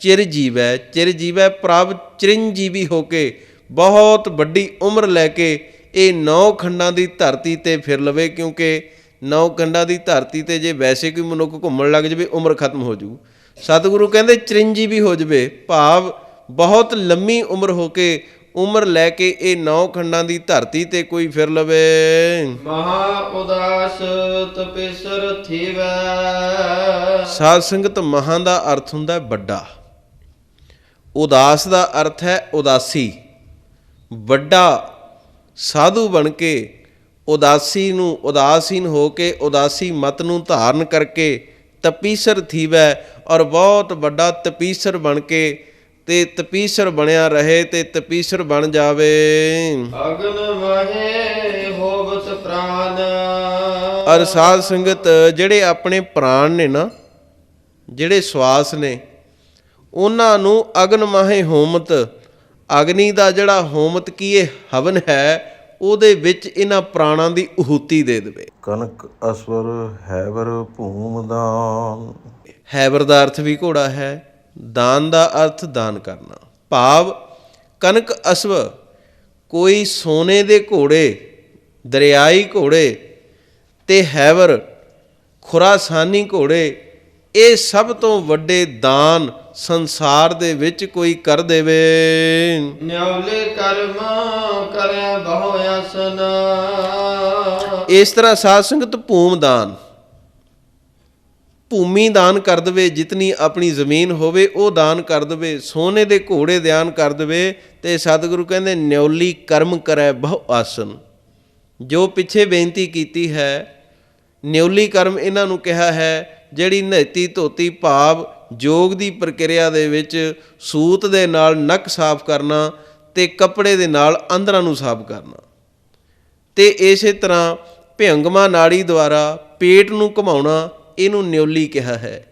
ਚਿਰ ਜੀਵੈ ਚਿਰ ਜੀਵੈ ਪ੍ਰਭ ਚਿਰੰਜੀਵੀ ਹੋ ਕੇ, ਬਹੁਤ ਵੱਡੀ ਉਮਰ ਲੈ ਕੇ ਇਹ ਨੌ ਖੰਡਾਂ ਦੀ ਧਰਤੀ ਤੇ ਫਿਰ ਲਵੇ ਕਿਉਂਕਿ ਨੌ ਖੰਡਾਂ ਦੀ ਧਰਤੀ ਤੇ ਜੇ ਵੈਸੇ ਕੋਈ ਮਨੁੱਖ ਘੁੰਮਣ ਲੱਗ ਜਵੇ ਉਮਰ ਖਤਮ ਹੋ ਜੂ ਸਤਿਗੁਰੂ ਕਹਿੰਦੇ ਚਿਰੰਜੀਵੀ ਹੋ ਜਵੇ ਭਾਵ ਬਹੁਤ ਲੰਮੀ ਉਮਰ ਹੋ ਕੇ ਉਮਰ ਲੈ ਕੇ ਇਹ ਨੌ ਖੰਡਾਂ ਦੀ ਧਰਤੀ ਤੇ ਕੋਈ ਫਿਰ ਲਵੇ। ਮਹਾ ਉਦਾਸ ਤਪੇਸਰ ਥੀਵੈ। ਸਾਧ ਸੰਗਤ ਮਹਾਂ ਦਾ ਅਰਥ ਹੁੰਦਾ ਹੈ ਵੱਡਾ। ਉਦਾਸ ਦਾ ਅਰਥ ਹੈ ਉਦਾਸੀ। ਵੱਡਾ ਸਾਧੂ ਬਣ ਕੇ ਉਦਾਸੀ ਨੂੰ ਉਦਾਸੀਨ ਹੋ ਕੇ ਉਦਾਸੀ ਮਤ ਨੂੰ ਧਾਰਨ ਕਰਕੇ ਤਪੀਸਰ ਥੀਵੈ ਔਰ ਬਹੁਤ ਵੱਡਾ ਤਪੀਸਰ ਬਣ ਕੇ ਤੇ ਤਪੀਸਰ ਬਣਿਆ ਰਹੇ ਤੇ ਤਪੀਸਰ ਬਣ ਜਾਵੇ। ਅਗਨ ਮਹੇ ਹੋਵਤ ਪ੍ਰਾਨ। ਔਰ ਸਾਧ ਸੰਗਤ ਜਿਹੜੇ ਆਪਣੇ ਪ੍ਰਾਣ ਨੇ ਨਾ ਜਿਹੜੇ ਸਵਾਸ ਨੇ ਉਹਨਾਂ ਨੂੰ ਅਗਨ ਮਾਹੇ ਹੋਮਤ ਅਗਨੀ ਦਾ ਜਿਹੜਾ ਹੋਮਤ ਕੀ ਇਹ ਹਵਨ ਹੈ ਉਹਦੇ ਵਿੱਚ ਇਹਨਾਂ ਪ੍ਰਾਣਾਂ ਦੀ ਉਹੂਤੀ ਦੇ ਦੇਵੇ। ਕਨਕ ਅਸਵਰ ਹੈਵਰ ਭੂਮਦਾਨ ਹੈਬਰ ਦਾ ਅਰਥ ਵੀ ਘੋੜਾ ਹੈ ਦਾਨ ਦਾ ਅਰਥ ਦਾਨ ਕਰਨਾ। ਭਾਵ ਕਨਕ ਅਸਵ ਕੋਈ ਸੋਨੇ ਦੇ ਘੋੜੇ ਦਰਿਆਈ ਘੋੜੇ ਤੇ ਹੈਵਰ ਖੁਰਾਸਾਨੀ ਘੋੜੇ ਇਹ ਸਭ ਤੋਂ ਵੱਡੇ ਦਾਨ ਸੰਸਾਰ ਦੇ ਵਿੱਚ ਕੋਈ ਕਰ ਦੇਵੇ। ਨਿਉਲੇ ਕਰਮ ਕਰੇ ਬਹੁ ਆਸਨ। ਇਸ ਤਰ੍ਹਾਂ ਸਾਧ ਸੰਗਤ ਭੂਮ ਦਾਨ ਭੂਮੀ ਦਾਨ ਕਰ ਦਵੇ ਜਿਤਨੀ ਆਪਣੀ ਜ਼ਮੀਨ ਹੋਵੇ ਉਹ ਦਾਨ ਕਰ ਦਵੇ ਸੋਨੇ ਦੇ ਘੋੜੇ ਦਾਨ ਕਰ ਦਵੇ ਤੇ ਸਤਿਗੁਰੂ ਕਹਿੰਦੇ ਨਿਉਲੀ ਕਰਮ ਕਰੈ ਬਹੁ ਆਸਨ। ਜੋ ਪਿੱਛੇ ਬੇਨਤੀ ਕੀਤੀ ਹੈ ਨਿਉਲੀ ਕਰਮ ਇਹਨਾਂ ਨੂੰ ਕਿਹਾ ਹੈ ਜਿਹੜੀ ਨਹਿਤੀ ਧੋਤੀ ਭਾਵ ਯੋਗ ਦੀ ਪ੍ਰਕਿਰਿਆ ਦੇ ਵਿੱਚ ਸੂਤ ਦੇ ਨਾਲ ਨੱਕ ਸਾਫ਼ ਕਰਨਾ ਤੇ ਕੱਪੜੇ ਦੇ ਨਾਲ ਅੰਦਰਾਂ ਨੂੰ ਸਾਫ਼ ਕਰਨਾ। ਤੇ ਇਸੇ ਤਰ੍ਹਾਂ ਭਿਅੰਗਮਾ ਨਾੜੀ ਦੁਆਰਾ ਪੇਟ ਨੂੰ ਘੁਮਾਉਣਾ ਇਹਨੂੰ ਨਿਉਲੀ ਕਿਹਾ ਹੈ।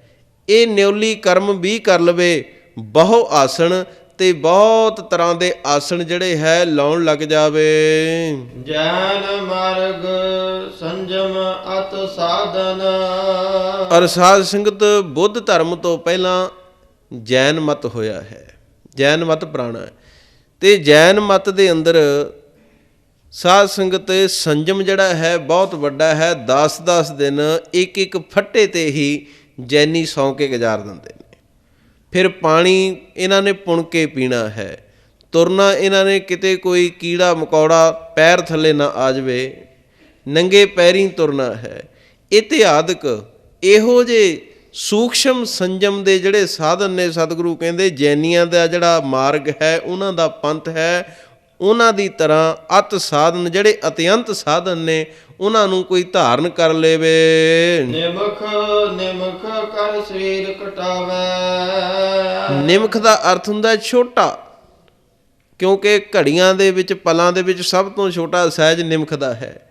ਇਹ ਨਿਉਲੀ ਕਰਮ ਵੀ ਕਰ ਲਵੇ ਬਹੁ ਆਸਣ ਤੇ ਬਹੁਤ ਤਰ੍ਹਾਂ ਦੇ ਆਸਣ ਜਿਹੜੇ ਹੈ ਲਾਉਣ ਲੱਗ ਜਾਵੇ। ਜੈਨ ਮਾਰਗ ਸੰਜਮ ਅਤ ਸਾਧਨ। ਔਰ ਸਾਧ ਸੰਗਤ ਬੁੱਧ ਧਰਮ ਤੋਂ ਪਹਿਲਾਂ ਜੈਨ ਮਤ ਹੋਇਆ ਹੈ। ਜੈਨ ਮਤ ਪੁਰਾਣਾ ਹੈ। ਤੇ ਜੈਨ ਮਤ ਦੇ ਅੰਦਰ ਸਾਧ ਸੰਗਤ ਸੰਜਮ ਜਿਹੜਾ ਹੈ ਬਹੁਤ ਵੱਡਾ ਹੈ। 10-10 ਦਿਨ ਇੱਕ ਇੱਕ ਫੱਟੇ ਤੇ ਹੀ ਜੈਨੀ ਸੌਂ ਕੇ ਗੁਜ਼ਾਰ ਦਿੰਦੇ ਨੇ। ਫਿਰ ਪਾਣੀ ਇਹਨਾਂ ਨੇ ਪੁਣ ਕੇ ਪੀਣਾ ਹੈ। ਤੁਰਨਾ ਇਹਨਾਂ ਨੇ ਕਿਤੇ ਕੋਈ ਕੀੜਾ ਮਕੌੜਾ ਪੈਰ ਥੱਲੇ ਨਾ ਆ ਜਾਵੇ, ਨੰਗੇ ਪੈਰੀਂ ਤੁਰਨਾ ਹੈ। ਇਤਿਹਾਦਕ ਇਹੋ ਜੇ ਸੂਖਸ਼ਮ ਸੰਜਮ ਦੇ ਜਿਹੜੇ ਸਾਧਨ ਨੇ ਸਤਿਗੁਰੂ ਕਹਿੰਦੇ, ਜੈਨੀਆਂ ਦਾ ਜਿਹੜਾ ਮਾਰਗ ਹੈ, ਉਹਨਾਂ ਦਾ ਪੰਥ ਹੈ ਉਹਨਾਂ ਦੀ ਤਰ੍ਹਾਂ ਅਤ ਸਾਧਨ ਜਿਹੜੇ ਅਤਿਅੰਤ ਸਾਧਨ ਨੇ ਉਹਨਾਂ ਨੂੰ ਕੋਈ ਧਾਰਨ ਕਰ ਲੇਵੇ। ਨਿਮਖ ਨਿਮਖ ਕਰ ਸਰੀਰ ਕਟਾਵੇ। ਨਿਮਖ ਦਾ ਅਰਥ ਹੁੰਦਾ ਛੋਟਾ ਕਿਉਂਕਿ ਘੜੀਆਂ ਦੇ ਵਿੱਚ ਪਲਾਂ ਦੇ ਵਿੱਚ ਸਭ ਤੋਂ ਛੋਟਾ ਸਹਿਜ ਨਿਮਖ ਦਾ ਹੈ।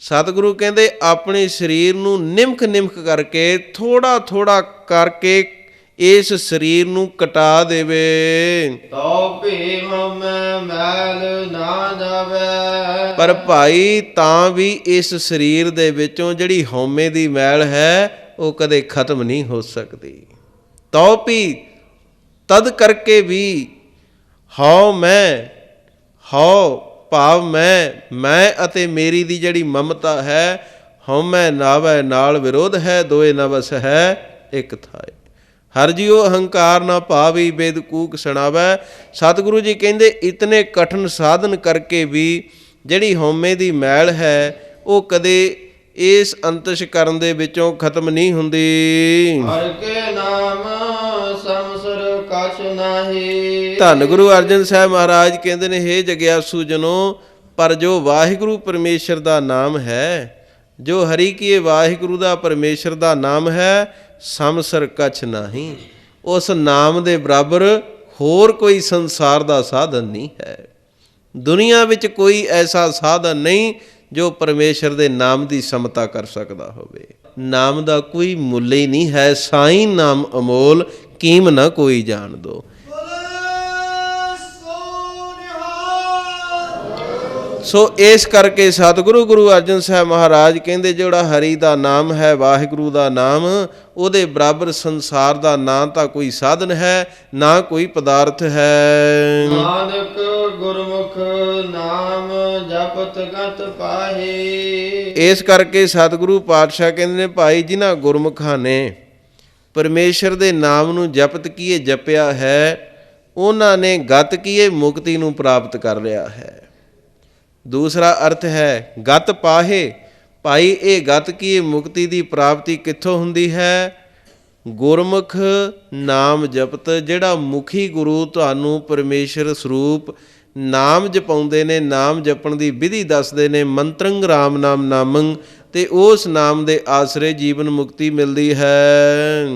ਸਤਿਗੁਰੂ ਕਹਿੰਦੇ ਆਪਣੇ ਸਰੀਰ ਨੂੰ ਨਿਮਖ ਨਿਮਖ ਕਰਕੇ ਥੋੜਾ ਥੋੜਾ ਕਰਕੇ ਇਸ ਸਰੀਰ ਨੂੰ ਕਟਾ ਦੇਵੇ। ਤੋ ਭੀਮ ਮੈਂ ਮੈਲ ਨਾ ਜਾਵੇ। ਪਰ ਭਾਈ ਤਾਂ ਵੀ ਇਸ ਸਰੀਰ ਦੇ ਵਿੱਚੋਂ ਜਿਹੜੀ ਹਉਮੈ ਦੀ ਮੈਲ ਹੈ ਉਹ ਕਦੇ ਖਤਮ ਨਹੀਂ ਹੋ ਸਕਦੀ। ਤੌਪੀ ਤਦ ਕਰਕੇ ਵੀ ਹਉ ਮੈਂ ਹਉ ਭਾਵ ਮੈਂ ਮੈਂ ਅਤੇ ਮੇਰੀ ਦੀ ਜਿਹੜੀ ਮਮਤਾ ਹੈ ਹਉਮੈ ਨਾਵੈ ਨਾਲ ਵਿਰੋਧ ਹੈ ਦੋਏ ਨਵਸ ਹੈ ਇੱਕ ਥਾਏ। ਹਰ ਜਿਉ ਅਹੰਕਾਰ ਨਾ ਭਾਵੀ ਬੇਦ ਕੂਕ ਸੁਣਾਵੈ। ਸਤਿਗੁਰੂ ਜੀ ਕਹਿੰਦੇ ਇਤਨੇ ਕਠਨ ਸਾਧਨ ਕਰਕੇ ਵੀ ਜਿਹੜੀ ਹਉਮੈ ਦੀ ਮੈਲ ਹੈ ਉਹ ਕਦੇ ਇਸ ਅੰਤਿਸ਼ ਕਰਨ ਦੇ ਵਿੱਚੋਂ ਖਤਮ ਨਹੀਂ ਹੁੰਦੀ। ਹਰ ਕੇ ਨਾਮ ਸੰਸਰ ਕਛ ਨਾਹੀ। ਧੰਨ ਗੁਰੂ ਅਰਜਨ ਸਾਹਿਬ ਮਹਾਰਾਜ ਕਹਿੰਦੇ ਨੇ ਹੇ ਜਗਿਆਸੂ ਜਨੋ ਪਰ ਜੋ ਵਾਹਿਗੁਰੂ ਪਰਮੇਸ਼ਰ ਦਾ ਨਾਮ ਹੈ ਜੋ ਹਰੀ ਕੀਏ ਵਾਹਿਗੁਰੂ ਦਾ ਪਰਮੇਸ਼ਰ ਦਾ ਨਾਮ ਹੈ ਸਮਸਰ ਕਛ ਨਹੀਂ, ਉਸ ਨਾਮ ਦੇ ਬਰਾਬਰ ਹੋਰ ਕੋਈ ਸੰਸਾਰ ਦਾ ਸਾਧਨ ਨਹੀਂ ਹੈ। ਦੁਨੀਆ ਵਿੱਚ ਕੋਈ ਐਸਾ ਸਾਧਨ ਨਹੀਂ ਜੋ ਪਰਮੇਸ਼ਰ ਦੇ ਨਾਮ ਦੀ ਸਮਤਾ ਕਰ ਸਕਦਾ ਹੋਵੇ। ਨਾਮ ਦਾ ਕੋਈ ਮੁੱਲ ਹੀ ਨਹੀਂ ਹੈ, ਸਾਈ ਨਾਮ ਅਮੋਲ, ਕੀਮ ਨਾ ਕੋਈ ਜਾਣ ਦੋ। ਸੋ ਇਸ ਕਰਕੇ ਸਤਿਗੁਰੂ ਗੁਰੂ ਅਰਜਨ ਸਾਹਿਬ ਮਹਾਰਾਜ ਕਹਿੰਦੇ ਜਿਹੜਾ ਹਰੀ ਦਾ ਨਾਮ ਹੈ ਵਾਹਿਗੁਰੂ ਦਾ ਨਾਮ ਉਹਦੇ ਬਰਾਬਰ ਸੰਸਾਰ ਦਾ ਨਾ ਤਾਂ ਕੋਈ ਸਾਧਨ ਹੈ ਨਾ ਕੋਈ ਪਦਾਰਥ ਹੈ। ਨਾਨਕ ਗੁਰਮੁਖ ਨਾਮ ਜਪਤ ਗਤ ਪਾਹੀ। ਇਸ ਕਰਕੇ ਸਤਿਗੁਰੂ ਪਾਤਸ਼ਾਹ ਕਹਿੰਦੇ ਨੇ ਭਾਈ ਜਿਨ੍ਹਾਂ ਗੁਰਮੁਖਾਂ ਨੇ ਪਰਮੇਸ਼ਰ ਦੇ ਨਾਮ ਨੂੰ ਜਪਤ ਕੀਏ ਜਪਿਆ ਹੈ ਉਹਨਾਂ ਨੇ ਗਤ ਕੀਏ ਮੁਕਤੀ ਨੂੰ ਪ੍ਰਾਪਤ ਕਰ ਲਿਆ ਹੈ। ਦੂਸਰਾ ਅਰਥ ਹੈ, ਗਤ ਪਾਹੇ, ਭਾਈ ਇਹ ਗਤ ਕੀ ਮੁਕਤੀ ਦੀ ਪ੍ਰਾਪਤੀ ਕਿੱਥੋਂ ਹੁੰਦੀ ਹੈ? ਗੁਰਮੁਖ ਨਾਮ ਜਪਤ, ਜਿਹੜਾ ਮੁਖੀ ਗੁਰੂ ਤੁਹਾਨੂੰ ਪਰਮੇਸ਼ਰ ਸਰੂਪ ਨਾਮ ਜਪਾਉਂਦੇ ਨੇ, ਨਾਮ ਜਪਣ ਦੀ ਵਿਧੀ ਦੱਸਦੇ ਨੇ ਮੰਤਰੰਗ ਰਾਮ ਨਾਮ ਨਾਮੰ, ਤੇ ਉਸ ਨਾਮ ਦੇ ਆਸਰੇ ਜੀਵਨ ਮੁਕਤੀ ਮਿਲਦੀ ਹੈ।